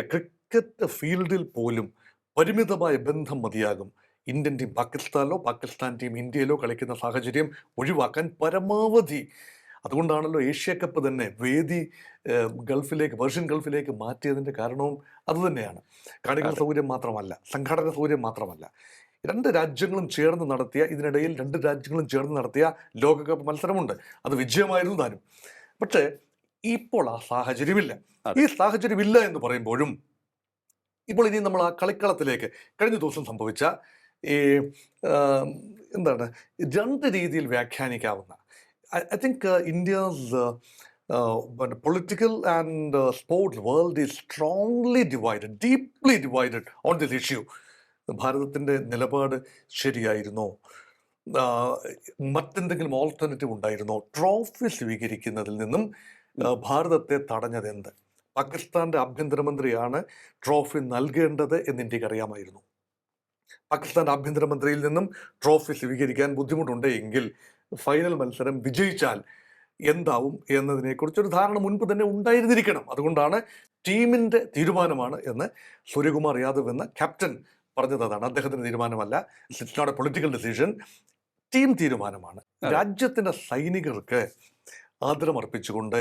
ക്രിക്കറ്റ് ഫീൽഡിൽ പോലും പരിമിതമായ ബന്ധം മതിയാകും. ഇന്ത്യൻ ടീം പാകിസ്ഥാനിലോ പാകിസ്ഥാൻ ടീം ഇന്ത്യയിലോ കളിക്കുന്ന സാഹചര്യം ഒഴിവാക്കാൻ പരമാവധി. അതുകൊണ്ടാണല്ലോ ഏഷ്യ കപ്പ് തന്നെ വേദി ഗൾഫിലേക്ക് പേർഷ്യൻ ഗൾഫിലേക്ക് മാറ്റിയതിന്റെ കാരണവും അതുതന്നെയാണ് കാണികൾ സൗകര്യം മാത്രമല്ല സംഘാടക സൗകര്യം മാത്രമല്ല. രണ്ട് രാജ്യങ്ങളും ചേർന്ന് നടത്തിയ ഇതിനിടയിൽ രണ്ട് രാജ്യങ്ങളും ചേർന്ന് നടത്തിയ ലോകകപ്പ് മത്സരമുണ്ട്. അത് വിജയമായിരുന്നു താനും. പക്ഷേ ഇപ്പോൾ ആ സാഹചര്യമില്ല. ഈ സാഹചര്യമില്ല എന്ന് പറയുമ്പോഴും ഇപ്പോൾ ഇനി നമ്മൾ ആ കളിക്കളത്തിലേക്ക് കഴിഞ്ഞ ദിവസം സംഭവിച്ച ഈ എന്താണ് രണ്ട് രീതിയിൽ വ്യാഖ്യാനിക്കാവുന്ന I think India's political and sports world is strongly divided deeply divided on this issue. ഭാരതത്തിന്റെ നിലപാട് ശരിയായിരുന്നോ? മറ്റെന്തെങ്കിലും ഓൾട്ടർനേറ്റീവ് ഉണ്ടായിരുന്നോ? ട്രോഫി സ്വീകരിക്കുന്നതിൽ നിന്നും ഭാരതത്തെ ഭാരതത്തെ തടഞ്ഞതെന്ത് പാകിസ്ഥാന്റെ ആഭ്യന്തരമന്ത്രിയാണ് ട്രോഫി നൽകേണ്ടത് എന്ന് ഇന്ത്യയ്ക്ക് അറിയാമായിരുന്നു പാകിസ്ഥാന്റെ ആഭ്യന്തരമന്ത്രിയിൽ നിന്നും ട്രോഫി സ്വീകരിക്കാൻ ബുദ്ധിമുട്ടുണ്ട് എങ്കിൽ ഫൈനൽ മത്സരം വിജയിച്ചാൽ എന്താവും എന്നതിനെക്കുറിച്ച് ഒരു ധാരണ മുൻപ് തന്നെ ഉണ്ടായിരുന്നിരിക്കണം. അതുകൊണ്ടാണ് ടീമിന്റെ തീരുമാനമാണ് എന്ന് സൂര്യകുമാർ യാദവ് എന്ന ക്യാപ്റ്റൻ പറഞ്ഞത്. അതാണ് അദ്ദേഹത്തിന്റെ തീരുമാനമല്ല it's not a political decision team തീരുമാനമാണ്. രാജ്യത്തിന്റെ രാജ്യത്തിന്റെ സൈനികർക്ക് ആദരമർപ്പിച്ചുകൊണ്ട്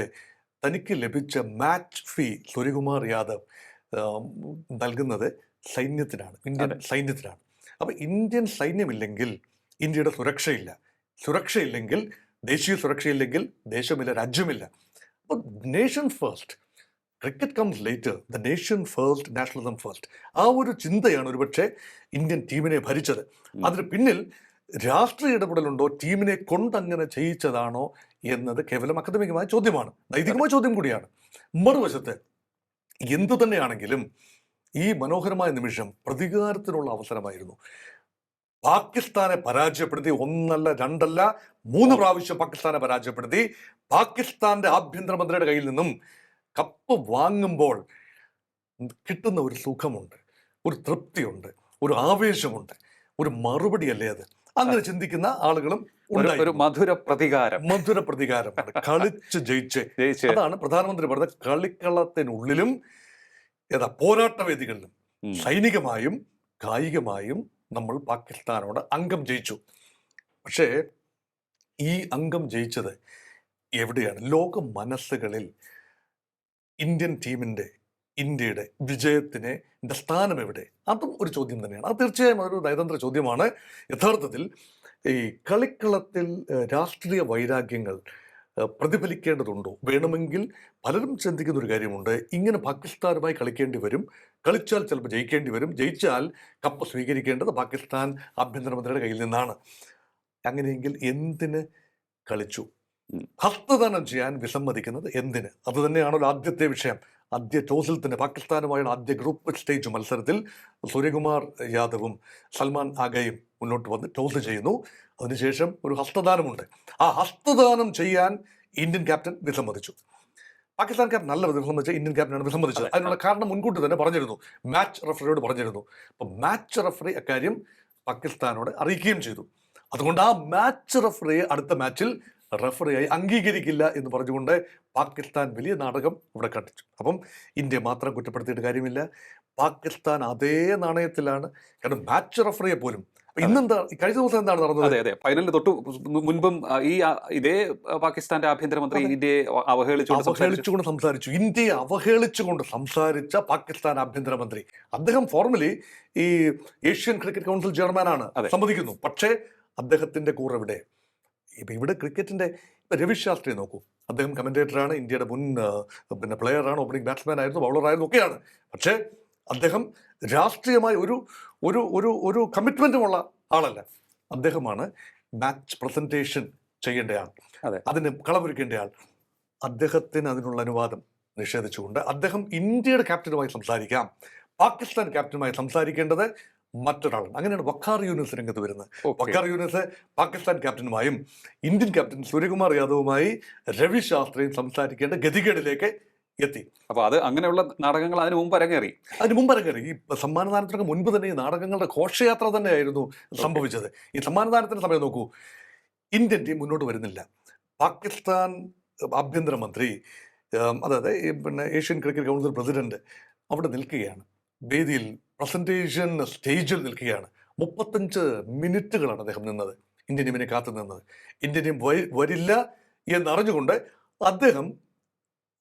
തനിക്ക് ലഭിച്ച മാച്ച് ഫീ സൂര്യകുമാർ യാദവ് നൽകുന്നത് സൈന്യത്തിനാണ്. ഇന്ത്യൻ സൈന്യത്തിനാണ്. അപ്പോൾ ഇന്ത്യൻ സൈന്യമില്ലെങ്കിൽ ഇന്ത്യയുടെ സുരക്ഷയില്ല. സുരക്ഷയില്ലെങ്കിൽ ദേശീയ സുരക്ഷയില്ലെങ്കിൽ ദേശമില്ല രാജ്യമില്ല. അപ്പോൾ nation first cricket comes later the nation first nationalism first. ആ ഒരു ചിന്തയാണ് ഒരുപക്ഷെ ഇന്ത്യൻ ടീമിനെ ഭരിച്ചത്. അതിന് പിന്നിൽ രാഷ്ട്രീയ ഇടപെടലുണ്ടോ? ടീമിനെ കൊണ്ടങ്ങനെ ചെയ്യിച്ചതാണോ? എന്നത് കേവലം അക്കാദമികമായ ചോദ്യമാണ്. നൈതികമായ ചോദ്യം കൂടിയാണ്. മറുവശത്ത് എന്തു തന്നെയാണെങ്കിലും ഈ മനോഹരമായ നിമിഷം പ്രതികാരത്തിനുള്ള അവസരമായിരുന്നു. പാകിസ്ഥാനെ പരാജയപ്പെടുത്തി ഒന്നല്ല രണ്ടല്ല മൂന്ന് പ്രാവശ്യം പാകിസ്ഥാനെ പരാജയപ്പെടുത്തി. പാകിസ്ഥാന്റെ ആഭ്യന്തരമന്ത്രിയുടെ കയ്യിൽ നിന്നും കപ്പ് വാങ്ങുമ്പോൾ കിട്ടുന്ന ഒരു സുഖമുണ്ട് ഒരു തൃപ്തിയുണ്ട് ഒരു ആവേശമുണ്ട് ഒരു മറുപടിയല്ലേ അത്? അങ്ങനെ ചിന്തിക്കുന്ന ആളുകളും ഒരു മധുര പ്രതികാരം. മധുര പ്രതികാരം കളിച്ച് ജയിച്ച്. ജയിച്ച്. അതാണ് പ്രധാനമന്ത്രി പറഞ്ഞത്. കളിക്കളത്തിനുള്ളിലും ഏതാ പോരാട്ട വേദികളിലും സൈനികമായും കായികമായും നമ്മൾ പാകിസ്ഥാനോട് അംഗം ജയിച്ചു. പക്ഷേ ഈ അംഗം ജയിച്ചത് എവിടെയാണ്? ലോക മനസ്സുകളിൽ ഇന്ത്യൻ ടീമിന്റെ ഇന്ത്യയുടെ വിജയത്തിന് സ്ഥാനം എവിടെ? അതും ഒരു ചോദ്യം തന്നെയാണ്. അത് തീർച്ചയായും ഒരു നയതന്ത്ര ചോദ്യമാണ്. യഥാർത്ഥത്തിൽ ഈ കളിക്കളത്തിൽ രാഷ്ട്രീയ വൈരാഗ്യങ്ങൾ പ്രതിഫലിക്കേണ്ടതുണ്ടോ? വേണമെങ്കിൽ പലരും ചിന്തിക്കുന്ന ഒരു കാര്യമുണ്ട്. ഇങ്ങനെ പാകിസ്ഥാനുമായി കളിക്കേണ്ടി വരും. കളിച്ചാൽ ചിലപ്പോൾ ജയിക്കേണ്ടി വരും. ജയിച്ചാൽ കപ്പ് സ്വീകരിക്കേണ്ടത് പാകിസ്ഥാൻ ആഭ്യന്തരമന്ത്രിയുടെ കയ്യിൽ നിന്നാണ്. അങ്ങനെയെങ്കിൽ എന്തിന് കളിച്ചു. ഹസ്തദാനം ചെയ്യാൻ വിസമ്മതിക്കുന്നത് എന്തിന്? അത് തന്നെയാണല്ലോ ആദ്യത്തെ വിഷയം. ആദ്യ ടോസിൽ തന്നെ പാകിസ്ഥാനുമായുള്ള ആദ്യ ഗ്രൂപ്പ് സ്റ്റേജ് മത്സരത്തിൽ സൂര്യകുമാർ യാദവും സൽമാൻ ആഗയും മുന്നോട്ട് വന്ന് ടോസ് ചെയ്യുന്നു. അതിനുശേഷം ഒരു ഹസ്തദാനമുണ്ട്. ആ ഹസ്തദാനം ചെയ്യാൻ ഇന്ത്യൻ ക്യാപ്റ്റൻ വിസമ്മതിച്ചു. പാകിസ്ഥാൻ ക്യാപ്റ്റൻ നല്ല വിസമ്മതിച്ച ഇന്ത്യൻ ക്യാപ്റ്റനാണ് വിസമ്മതിച്ചത്. അതിനുള്ള കാരണം മുൻകൂട്ടി തന്നെ പറഞ്ഞിരുന്നു. മാച്ച് റഫറിയോട് പറഞ്ഞിരുന്നു. അപ്പം മാച്ച് റഫറി അക്കാര്യം പാകിസ്ഥാനോട് അറിയിക്കുകയും ചെയ്തു. അതുകൊണ്ട് ആ മാച്ച് റഫറിയെ അടുത്ത മാച്ചിൽ റഫറിയായി അംഗീകരിക്കില്ല എന്ന് പറഞ്ഞുകൊണ്ട് പാകിസ്ഥാൻ വലിയ നാടകം ഇവിടെ കണ്ടിച്ചു. അപ്പം ഇന്ത്യ മാത്രം കുറ്റപ്പെടുത്തിയിട്ട് കാര്യമില്ല. പാകിസ്ഥാൻ അതേ നാണയത്തിലാണ്. കാരണം മാച്ച് റഫറിയെ പോലും. ഇന്നെന്താ കഴിഞ്ഞ ദിവസം എന്താണ് നടന്നത്? അതെ അതെ. ഫൈനലിന് തൊട്ട് മുൻപും ഈ ഇതേ പാകിസ്ഥാന്റെ ആഭ്യന്തരമന്ത്രി. ഇന്ത്യയെ അവഹേളിച്ചുകൊണ്ട് സംസാരിച്ചു. അവഹേളിച്ചുകൊണ്ട് സംസാരിച്ചു. ഇന്ത്യയെ അവഹേളിച്ചുകൊണ്ട് സംസാരിച്ച പാകിസ്ഥാൻ ആഭ്യന്തരമന്ത്രി. അദ്ദേഹം ഫോർമലി ഈ ഏഷ്യൻ ക്രിക്കറ്റ് കൗൺസിൽ ചെയർമാനാണ്. ആണ് സമ്മതിക്കുന്നു. പക്ഷേ അദ്ദേഹത്തിന്റെ കൂറെവിടെ? ഇപ്പൊ ഇവിടെ ക്രിക്കറ്റിന്റെ ഇപ്പം രവി ശാസ്ത്രി നോക്കൂ. അദ്ദേഹം കമന്റേറ്ററാണ് ഇന്ത്യയുടെ മുൻ പിന്നെ പ്ലെയറാണ് ഓപ്പണിംഗ് ബാറ്റ്സ്മാൻ ആയിരുന്നു ബൗളറായിരുന്നു ഒക്കെയാണ്. പക്ഷേ അദ്ദേഹം രാഷ്ട്രീയമായി ഒരു ഒരു ഒരു ഒരു കമ്മിറ്റ്മെന്റുമുള്ള ആളല്ല. അദ്ദേഹമാണ് മാച്ച് പ്രസന്റേഷൻ ചെയ്യേണ്ടയാൾ അതെ. അതിന് കളമൊരുക്കേണ്ടയാൾ അദ്ദേഹത്തിന് അതിനുള്ള അനുവാദം നിഷേധിച്ചുകൊണ്ട് അദ്ദേഹം ഇന്ത്യയുടെ ക്യാപ്റ്റനുമായി സംസാരിക്കാം. പാകിസ്ഥാൻ ക്യാപ്റ്റനുമായി സംസാരിക്കേണ്ടത് മറ്റൊരാളാണ് അങ്ങനെയാണ് വഖാർ യൂനിസ് രംഗത്ത് വരുന്നത്. വഖാർ യൂനിസ് പാകിസ്ഥാൻ ക്യാപ്റ്റനുമായും ഇന്ത്യൻ ക്യാപ്റ്റൻ സൂര്യകുമാർ യാദവുമായി രവി ശാസ്ത്രിയും സംസാരിക്കേണ്ട ഗതികേടിലേക്ക് എത്തി. അപ്പൊ അത് അങ്ങനെയുള്ള നാടകങ്ങൾ അതിന് മുമ്പ് അരങ്ങേറി. അതിന് മുമ്പ് അരങ്ങേറി. ഈ സമ്മാനദാനത്തിനൊക്കെ മുൻപ് തന്നെ ഈ നാടകങ്ങളുടെ ഘോഷയാത്ര തന്നെയായിരുന്നു സംഭവിച്ചത്. ഈ സമ്മാനദാനത്തിന്റെ സമയം നോക്കൂ. ഇന്ത്യൻ ടീം മുന്നോട്ട് വരുന്നില്ല. പാകിസ്ഥാൻ ആഭ്യന്തരമന്ത്രി അതായത് പിന്നെ ഏഷ്യൻ ക്രിക്കറ്റ് കൗൺസിൽ പ്രസിഡന്റ് അവിടെ നിൽക്കുകയാണ്. വേദിയിൽ പ്രസന്റേഷൻ സ്റ്റേജിൽ നിൽക്കുകയാണ്. മുപ്പത്തഞ്ച് മിനിറ്റുകളാണ് അദ്ദേഹം നിന്നത്. ഇന്ത്യൻ ടീമിനെ കാത്തു നിന്നത്. ഇന്ത്യൻ ടീം വരി- വരില്ല എന്നറിഞ്ഞുകൊണ്ട് അദ്ദേഹം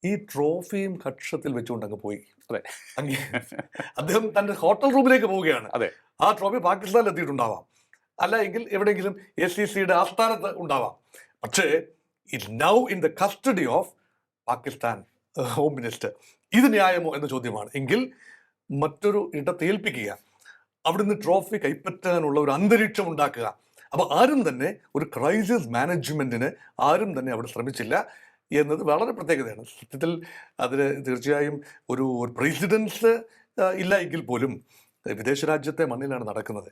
ഈ ട്രോഫിയും കക്ഷത്തിൽ വെച്ചുകൊണ്ട് അങ്ങ് പോയി. അതെ. അങ്ങ് അദ്ദേഹം തന്റെ ഹോട്ടൽ റൂമിലേക്ക് പോവുകയാണ്. അതെ. ആ ട്രോഫി പാകിസ്ഥാനിൽ എത്തിയിട്ടുണ്ടാവാം. അല്ല എങ്കിൽ എവിടെയെങ്കിലും എസ് സി സിയുടെ ആസ്ഥാനത്ത് ഉണ്ടാവാം. പക്ഷേ it now in the custody of Pakistan home minister ഇത് ന്യായമോ എന്ന ചോദ്യമാണ്. എങ്കിൽ മറ്റൊരു ഇടത്ത് ഏൽപ്പിക്കുക അവിടുന്ന് ട്രോഫി കൈപ്പറ്റാനുള്ള ഒരു അന്തരീക്ഷം ഉണ്ടാക്കുക. അപ്പോൾ ആരും തന്നെ ഒരു ക്രൈസിസ് മാനേജ്മെന്റിന് ആരും തന്നെ അവിടെ ശ്രമിച്ചില്ല എന്നത് വളരെ പ്രത്യേകതയാണ്. സത്യത്തിൽ അതിന് തീർച്ചയായും ഒരു ഒരു പ്രസിഡൻസ് ഇല്ല എങ്കിൽ പോലും വിദേശ രാജ്യത്തെ മണ്ണിലാണ് നടക്കുന്നത്.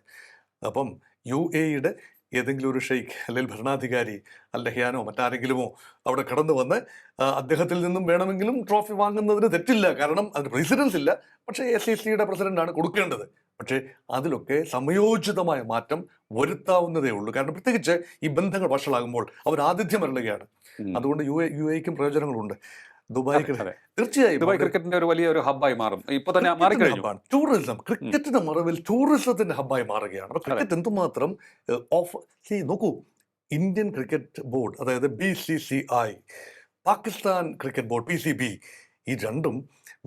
അപ്പം യു എയുടെ ഏതെങ്കിലും ഒരു ഷെയ്ഖ് അല്ലെങ്കിൽ ഭരണാധികാരി അല്ലഹ്യാനോ ലഹ്യാനോ മറ്റാരെങ്കിലുമോ അവിടെ കടന്നു വന്ന് അദ്ദേഹത്തിൽ നിന്നും വേണമെങ്കിലും ട്രോഫി വാങ്ങുന്നതിന് തെറ്റില്ല. കാരണം അതിന് പ്രസിഡൻസ് ഇല്ല. പക്ഷേ എസ് സി സിയുടെ പ്രസിഡന്റാണ് കൊടുക്കേണ്ടത്. പക്ഷേ അതിലൊക്കെ സമയോചിതമായ മാറ്റം വരുത്താവുന്നതേ ഉള്ളൂ. കാരണം പ്രത്യേകിച്ച് ഈ ബന്ധങ്ങൾ വഷളാകുമ്പോൾ അവർ ആതിഥ്യം വരളുകയാണ്. അതുകൊണ്ട് യു എ യു എക്കും പ്രയോജനങ്ങളുണ്ട്. ദുബായ്. തീർച്ചയായും ദുബായ് ക്രിക്കറ്റിന്റെ ഒരു വലിയ ഒരു ഹബ്ബായി മാറും. ഇപ്പൊ തന്നെ മാറിക്കഴിഞ്ഞു ടൂറിസം ക്രിക്കറ്റിന്റെ മറവിൽ ടൂറിസത്തിന്റെ ഹബ്ബായി മാറുകയാണ്. അപ്പൊ ക്രിക്കറ്റ് എന്തുമാത്രം ഓഫ് നോക്കൂ ഇന്ത്യൻ ക്രിക്കറ്റ് ബോർഡ് അതായത് B C C I Pakistan cricket board P C B ഈ രണ്ടും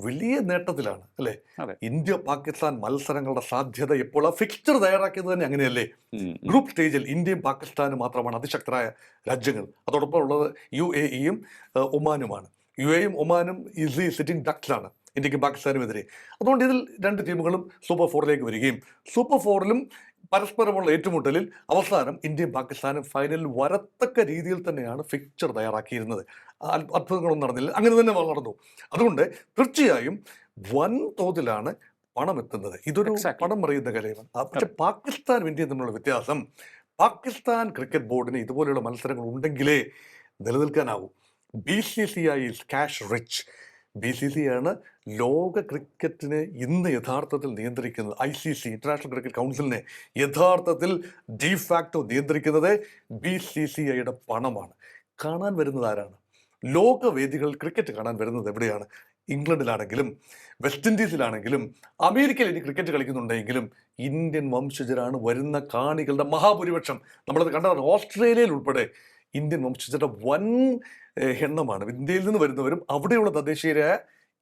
വലിയ നേട്ടത്തിലാണ് അല്ലെ? ഇന്ത്യ പാകിസ്ഥാൻ മത്സരങ്ങളുടെ സാധ്യത ഇപ്പോൾ ആ ഫിക്സ്ചർ തയ്യാറാക്കിയത് തന്നെ അങ്ങനെയല്ലേ. ഗ്രൂപ്പ് സ്റ്റേജിൽ ഇന്ത്യയും പാകിസ്ഥാനും മാത്രമാണ് അതിശക്തരായ രാജ്യങ്ങൾ. അതോടൊപ്പം ഉള്ളത് യു എ ഇയും ഒമാനുമാണ്. യു എയും ഒമാനും ഈസി സിറ്റിംഗ് ഡക്സിലാണ് ഇന്ത്യക്കും പാകിസ്ഥാനും എതിരെ അതുകൊണ്ട് ഇതിൽ രണ്ട് ടീമുകളും സൂപ്പർ ഫോറിലേക്ക് വരികയും സൂപ്പർ ഫോറിലും പരസ്പരമുള്ള ഏറ്റുമുട്ടലിൽ അവസാനം ഇന്ത്യയും പാകിസ്ഥാനും ഫൈനലിൽ വരത്തക്ക രീതിയിൽ തന്നെയാണ് ഫിക്ചർ തയ്യാറാക്കിയിരുന്നത്. അത്ഭുതങ്ങളൊന്നും നടന്നില്ല. അങ്ങനെ തന്നെ നടന്നു. അതുകൊണ്ട് തീർച്ചയായും വൻ തോതിലാണ് പണം എത്തുന്നത് ഇതൊരു. പണം അറിയുന്ന കാര്യമാണ് പക്ഷെ പാകിസ്ഥാനും ഇന്ത്യയും തമ്മിലുള്ള വ്യത്യാസം പാകിസ്ഥാൻ ക്രിക്കറ്റ് ബോർഡിന് ഇതുപോലെയുള്ള മത്സരങ്ങൾ ഉണ്ടെങ്കിലേ നിലനിൽക്കാനാവൂ. B C C I is cash rich B C C ആണ് ലോക ക്രിക്കറ്റിനെ ഇന്ന് യഥാർത്ഥത്തിൽ നിയന്ത്രിക്കുന്നത്. I C C international cricket കൗൺസിലിനെ യഥാർത്ഥത്തിൽ ഡിഫാക്ടോ നിയന്ത്രിക്കുന്നത് ബി സി സി ഐയുടെ പണമാണ്. കാണാൻ വരുന്നത് ആരാണ്? ലോകവേദികൾ ക്രിക്കറ്റ് കാണാൻ വരുന്നത് എവിടെയാണ്? ഇംഗ്ലണ്ടിലാണെങ്കിലും വെസ്റ്റ് ഇൻഡീസിലാണെങ്കിലും അമേരിക്കയിൽ ഇനി ക്രിക്കറ്റ് കളിക്കുന്നുണ്ടെങ്കിലും ഇന്ത്യൻ വംശജരാണ് വരുന്ന കാണികളുടെ മഹാഭൂരിപക്ഷം. നമ്മളത് കണ്ടതാണ്. ഓസ്ട്രേലിയയിൽ ഉൾപ്പെടെ ഇന്ത്യൻ വംശജരുടെ വൻ എണ്ണമാണ്. ഇന്ത്യയിൽ നിന്ന് വരുന്നവരും അവിടെയുള്ള തദ്ദേശീയരായ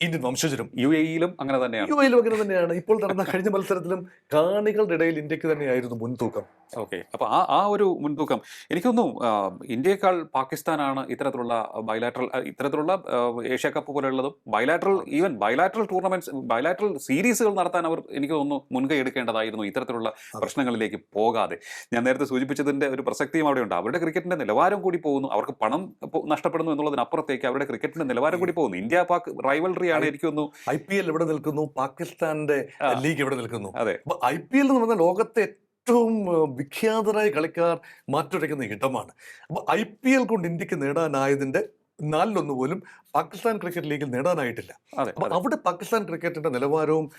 ഇന്ത്യൻ വംശജരും യു എയിലും അങ്ങനെ തന്നെയാണ്. യു എയിലും അങ്ങനെ തന്നെയാണ്. ഇപ്പോൾ നടന്ന കഴിഞ്ഞ മത്സരത്തിലും കാണികളുടെ ഇടയിൽ ഇന്ത്യയ്ക്ക് തന്നെയായിരുന്നു മുൻതൂക്കം. ഓക്കെ. അപ്പൊ ആ ആ ഒരു മുൻതൂക്കം. എനിക്കൊന്നും ഇന്ത്യയേക്കാൾ പാകിസ്ഥാനാണ് ഇത്തരത്തിലുള്ള ബൈലാറ്ററൽ ഇത്തരത്തിലുള്ള Asia cup പോലെയുള്ളതും bilateral even bilateral tournaments bilateral സീരീസുകൾ നടത്താൻ അവർ എനിക്ക് തോന്നുന്നു മുൻകൈ എടുക്കേണ്ടതായിരുന്നു ഇത്തരത്തിലുള്ള പ്രശ്നങ്ങളിലേക്ക് പോകാതെ. ഞാൻ നേരത്തെ സൂചിപ്പിച്ചതിന്റെ ഒരു പ്രസക്തിയും അവിടെ ഉണ്ട്. അവരുടെ ക്രിക്കറ്റിന്റെ നിലവാരം കൂടി പോകുന്നു. അവർക്ക് പണം നഷ്ടപ്പെടുന്നു എന്നുള്ളതിനപ്പുറത്തേക്ക് അവരുടെ ക്രിക്കറ്റിന്റെ നിലവാരം കൂടി പോകുന്നു. ഇന്ത്യ പാക് റൈവൽറി ആണ് എനിക്ക് തോന്നുന്നു ഐ പി എൽ എവിടെ നിൽക്കുന്നു? പാകിസ്ഥാന്റെ ലീഗ് എവിടെ നിൽക്കുന്നു? അതെ. ഐ പി എൽ എന്ന് പറഞ്ഞാൽ ലോകത്തെ ഏറ്റവും വിഖ്യാതരായ കളിക്കാർ മാറ്റുരയ്ക്കുന്ന ഇടമാണ്. അപ്പൊ ഐ പി എൽ കൊണ്ട് ഇന്ത്യയ്ക്ക് നേടാനായതിന്റെ നാലിലൊന്ന് പോലും പാകിസ്ഥാൻ ക്രിക്കറ്റ് ലീഗിൽ നേടാനായിട്ടില്ല. അവിടെ പാകിസ്ഥാൻ ക്രിക്കറ്റിന്റെ നിലവാരവും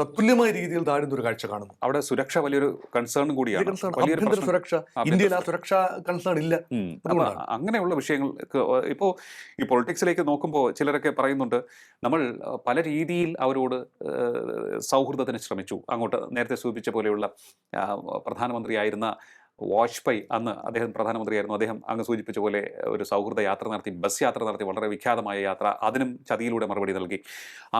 തത്തുല്യമായ രീതിയിൽ താഴുന്ന ഒരു കാഴ്ച കാണുന്നു അവിടെ സുരക്ഷ വലിയൊരു കൺസേൺ കൂടിയാണ്. ആഭ്യന്തര സുരക്ഷ ഇന്ത്യയിൽ ആ സുരക്ഷ. കൺസേൺ ഇല്ല. അങ്ങനെയുള്ള വിഷയങ്ങൾ ഇപ്പോ ഈ പൊളിറ്റിക്സിലേക്ക് നോക്കുമ്പോൾ ചിലരൊക്കെ പറയുന്നുണ്ട് നമ്മൾ പല രീതിയിൽ അവരോട് സൗഹൃദത്തിന് ശ്രമിച്ചു. അങ്ങോട്ട് നേരത്തെ സൂചിപ്പിച്ച പോലെയുള്ള പ്രധാനമന്ത്രിയായിരുന്ന വാജ്പേയി അന്ന് അദ്ദേഹം പ്രധാനമന്ത്രിയായിരുന്നു. അദ്ദേഹം അങ്ങ് സൂചിപ്പിച്ച പോലെ ഒരു സൗഹൃദ യാത്ര നടത്തി ബസ് യാത്ര നടത്തി വളരെ വിഖ്യാതമായ യാത്ര അതിനും ചതിയിലൂടെ മറുപടി നൽകി.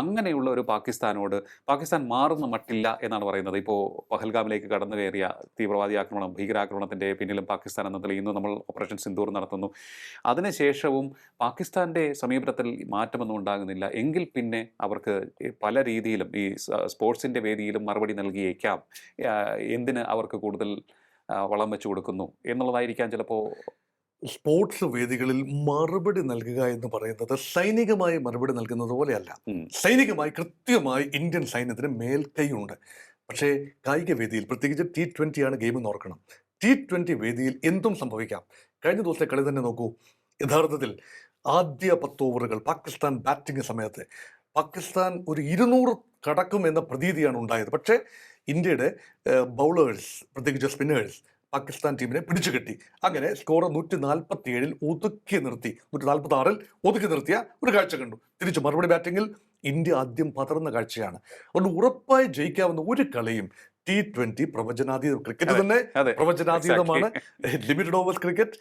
അങ്ങനെയുള്ള ഒരു പാകിസ്ഥാനോട് പാകിസ്ഥാൻ മാറുന്ന മട്ടില്ല എന്നാണ് പറയുന്നത്. ഇപ്പോൾ പഹൽഗാമിലേക്ക് കടന്നു കയറിയ തീവ്രവാദി ആക്രമണം ഭീകരാക്രമണത്തിന്റെ പിന്നിലും പാകിസ്ഥാൻ എന്ന ഇന്ന് നമ്മൾ ഓപ്പറേഷൻ സിന്ദൂർ നടത്തുന്നു. അതിനുശേഷവും പാകിസ്ഥാന്റെ സമീപനത്തിൽ മാറ്റമൊന്നും ഉണ്ടാകുന്നില്ല. എങ്കിൽ പിന്നെ അവർക്ക് പല രീതിയിലും ഈ സ്പോർട്സിന്റെ വേദിയിലും മറുപടി നൽകിയേക്കാം. എന്തിന് അവർക്ക് കൂടുതൽ വളം വെച്ചു കൊടുക്കുന്നു എന്നുള്ളതായിരിക്കാം ചിലപ്പോൾ സ്പോർട്സ് വേദികളിൽ മറുപടി നൽകുക എന്ന് പറയുന്നത് സൈനികമായി മറുപടി നൽകുന്നത് പോലെയല്ല. സൈനികമായി കൃത്യമായി ഇന്ത്യൻ സൈന്യത്തിന് മേൽക്കൈയുണ്ട്. പക്ഷേ കായിക വേദിയിൽ പ്രത്യേകിച്ച് ടി ട്വന്റി ആണ് ഗെയിം എന്ന് ഓർക്കണം. ടി ട്വന്റി വേദിയിൽ എന്തും സംഭവിക്കാം. കഴിഞ്ഞ ദിവസത്തെ കളി തന്നെ നോക്കൂ. യഥാർത്ഥത്തിൽ ആദ്യ പത്ത് ഓവറുകൾ പാകിസ്ഥാൻ ബാറ്റിംഗ് സമയത്ത്. പാകിസ്ഥാൻ ഒരു ഇരുന്നൂറ് കടക്കും എന്ന പ്രതീതിയാണ് ഉണ്ടായത്. പക്ഷേ ഇന്ത്യയുടെ ബൗളേഴ്സ് പ്രത്യേകിച്ച് സ്പിന്നേഴ്സ് പാകിസ്ഥാൻ ടീമിനെ പിടിച്ചു കെട്ടി. അങ്ങനെ സ്കോർ നൂറ്റി നാൽപ്പത്തി ഏഴിൽ ഒതുക്കി നിർത്തി. നൂറ്റി നാൽപ്പത്തി ആറിൽ ഒതുക്കി നിർത്തിയ ഒരു കാഴ്ച കണ്ടു. തിരിച്ചു മറുപടി ബാറ്റിങ്ങിൽ ഇന്ത്യ ആദ്യം പതർന്ന കാഴ്ചയാണ്. അതുകൊണ്ട് ഉറപ്പായി ജയിക്കാവുന്ന ഒരു കളിയും ടി ട്വന്റി പ്രവചനാതീത ക്രിക്കറ്റ് തന്നെ പ്രവചനാതീതമാണ്. ലിമിറ്റഡ് ഓവർ ക്രിക്കറ്റ്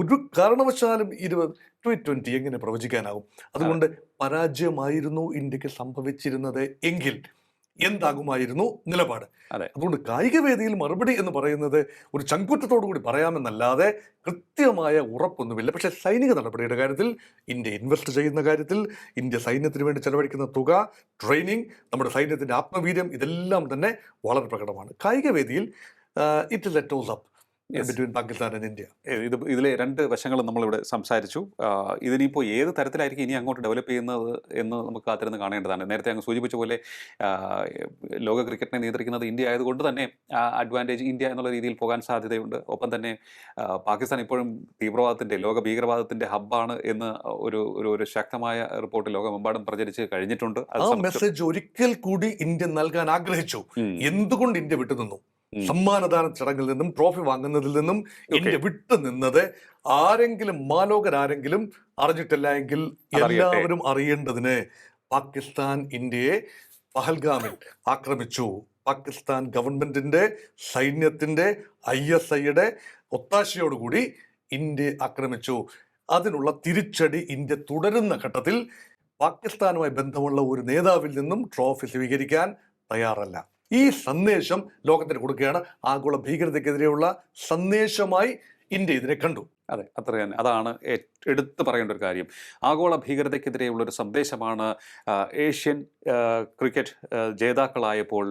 ഒരു കാരണവശാലും ഇരുപത് ടി ട്വന്റി എങ്ങനെ പ്രവചിക്കാനാവും അതുകൊണ്ട് പരാജയമായിരുന്നു ഇന്ത്യയ്ക്ക് സംഭവിച്ചിരുന്നത് എങ്കിൽ എന്താകുമായിരുന്നു നിലപാട് അതെ. അതുകൊണ്ട് കായിക വേദിയിൽ മറുപടി എന്ന് പറയുന്നത് ഒരു ചങ്കൂറ്റത്തോടു കൂടി പറയാമെന്നല്ലാതെ കൃത്യമായ ഉറപ്പൊന്നുമില്ല പക്ഷേ സൈനിക നടപടിയുടെ കാര്യത്തിൽ ഇന്ത്യ ഇൻവെസ്റ്റ് ചെയ്യുന്ന കാര്യത്തിൽ ഇന്ത്യ സൈന്യത്തിന് വേണ്ടി ചെലവഴിക്കുന്ന തുക ട്രെയിനിങ് നമ്മുടെ സൈന്യത്തിന്റെ ആത്മവീര്യം ഇതെല്ലാം തന്നെ വളരെ പ്രകടമാണ് കായിക വേദിയിൽ it is a toss up. Between Pakistan and India ഇത് ഇതിലെ രണ്ട് വശങ്ങളും നമ്മളിവിടെ സംസാരിച്ചു. ഇതിനിപ്പോൾ ഏത് തരത്തിലായിരിക്കും ഇനി അങ്ങോട്ട് ഡെവലപ്പ് ചെയ്യുന്നത് എന്ന് നമുക്ക് കാത്തിരുന്ന് കാണേണ്ടതാണ്. നേരത്തെ അങ്ങ് സൂചിപ്പിച്ച പോലെ ലോക ക്രിക്കറ്റിനെ നിയന്ത്രിക്കുന്നത് ഇന്ത്യ ആയതുകൊണ്ട് തന്നെ അഡ്വാന്റേജ് ഇന്ത്യ എന്നുള്ള രീതിയിൽ പോകാൻ സാധ്യതയുണ്ട്. ഒപ്പം തന്നെ പാകിസ്ഥാൻ ഇപ്പോഴും തീവ്രവാദത്തിന്റെ ലോക ഭീകരവാദത്തിന്റെ ഹബ്ബാണ് എന്ന് ഒരു ഒരു ഒരു ശക്തമായ റിപ്പോർട്ട് ലോകമെമ്പാടും പ്രചരിച്ച് കഴിഞ്ഞിട്ടുണ്ട്. ആ മെസ്സേജ് ഒരിക്കൽ കൂടി ഇന്ത്യ നൽകാൻ ആഗ്രഹിച്ചു. എന്തുകൊണ്ട് ഇന്ത്യ വിട്ടുനിന്നു. സമ്മാനദാന ചടങ്ങിൽ നിന്നും ട്രോഫി വാങ്ങുന്നതിൽ നിന്നും ഇന്ത്യ വിട്ടുനിന്നത് ആരെങ്കിലും മാലോകരാരെങ്കിലും അറിഞ്ഞിട്ടില്ല എങ്കിൽ എല്ലാവരും അറിയേണ്ടതിന് പാകിസ്ഥാൻ ഇന്ത്യയെ പഹൽഗാമിൽ ആക്രമിച്ചു. പാകിസ്ഥാൻ ഗവൺമെന്റിന്റെ സൈന്യത്തിന്റെ ഐ എസ് ഐയുടെ ഒത്താശയോടുകൂടി ഇന്ത്യ ആക്രമിച്ചു. അതിനുള്ള തിരിച്ചടി ഇന്ത്യ തുടരുന്ന ഘട്ടത്തിൽ പാകിസ്ഥാനുമായി ബന്ധമുള്ള ഒരു നേതാവിൽ നിന്നും ട്രോഫി സ്വീകരിക്കാൻ തയ്യാറല്ല. ഈ സന്ദേശം ലോകത്തിന് കൊടുക്കുകയാണ്. ആഗോള ഭീകരതയ്ക്കെതിരെയുള്ള സന്ദേശമായി ഇന്ത്യ ഇതിനെ കണ്ടു. അതെ അത്ര തന്നെ. അതാണ് എടുത്തു പറയേണ്ട ഒരു കാര്യം. ആഗോള ഭീകരതയ്ക്കെതിരെയുള്ള ഒരു സന്ദേശമാണ് ഏഷ്യൻ ക്രിക്കറ്റ് ജേതാക്കളായപ്പോൾ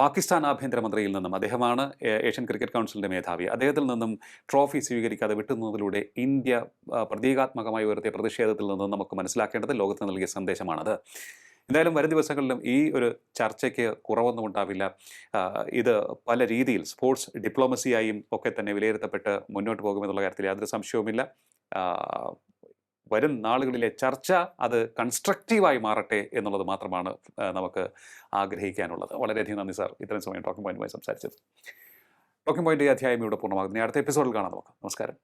പാകിസ്ഥാൻ ആഭ്യന്തരമന്ത്രിയിൽ നിന്നും അദ്ദേഹമാണ് ഏഷ്യൻ ക്രിക്കറ്റ് കൗൺസിലിന്റെ മേധാവി. അദ്ദേഹത്തിൽ നിന്നും ട്രോഫി സ്വീകരിക്കാതെ വിട്ടുന്നതിലൂടെ ഇന്ത്യ പ്രതീകാത്മകമായി ഉയർത്തിയ പ്രതിഷേധത്തിൽ നിന്നും നമുക്ക് മനസ്സിലാക്കേണ്ടത് ലോകത്തിന് നൽകിയ സന്ദേശമാണത്. എന്തായാലും വരും ദിവസങ്ങളിലും ഈ ഒരു ചർച്ചയ്ക്ക് കുറവൊന്നും ഉണ്ടാവില്ല. ഇത് പല രീതിയിൽ സ്പോർട്സ് ഡിപ്ലോമസിയായും ഒക്കെ തന്നെ വിലയിരുത്തപ്പെട്ട് മുന്നോട്ട് പോകുമെന്നുള്ള കാര്യത്തിൽ യാതൊരു സംശയവുമില്ല. വരും നാളുകളിലെ ചർച്ച അത് കൺസ്ട്രക്റ്റീവായി മാറട്ടെ എന്നുള്ളത് മാത്രമാണ് നമുക്ക് ആഗ്രഹിക്കാനുള്ളത്. വളരെയധികം നന്ദി സാർ. ഇത്രയും സമയം ടോക്കിംഗ് പോയിന്റുമായി സംസാരിച്ചത് ടോക്കിംഗ് പോയിന്റ് അധ്യായം ഇവിടെ പൂർണമാകുന്നു അടുത്ത എപ്പിസോഡിൽ കാണാം നമുക്ക്. നമസ്കാരം.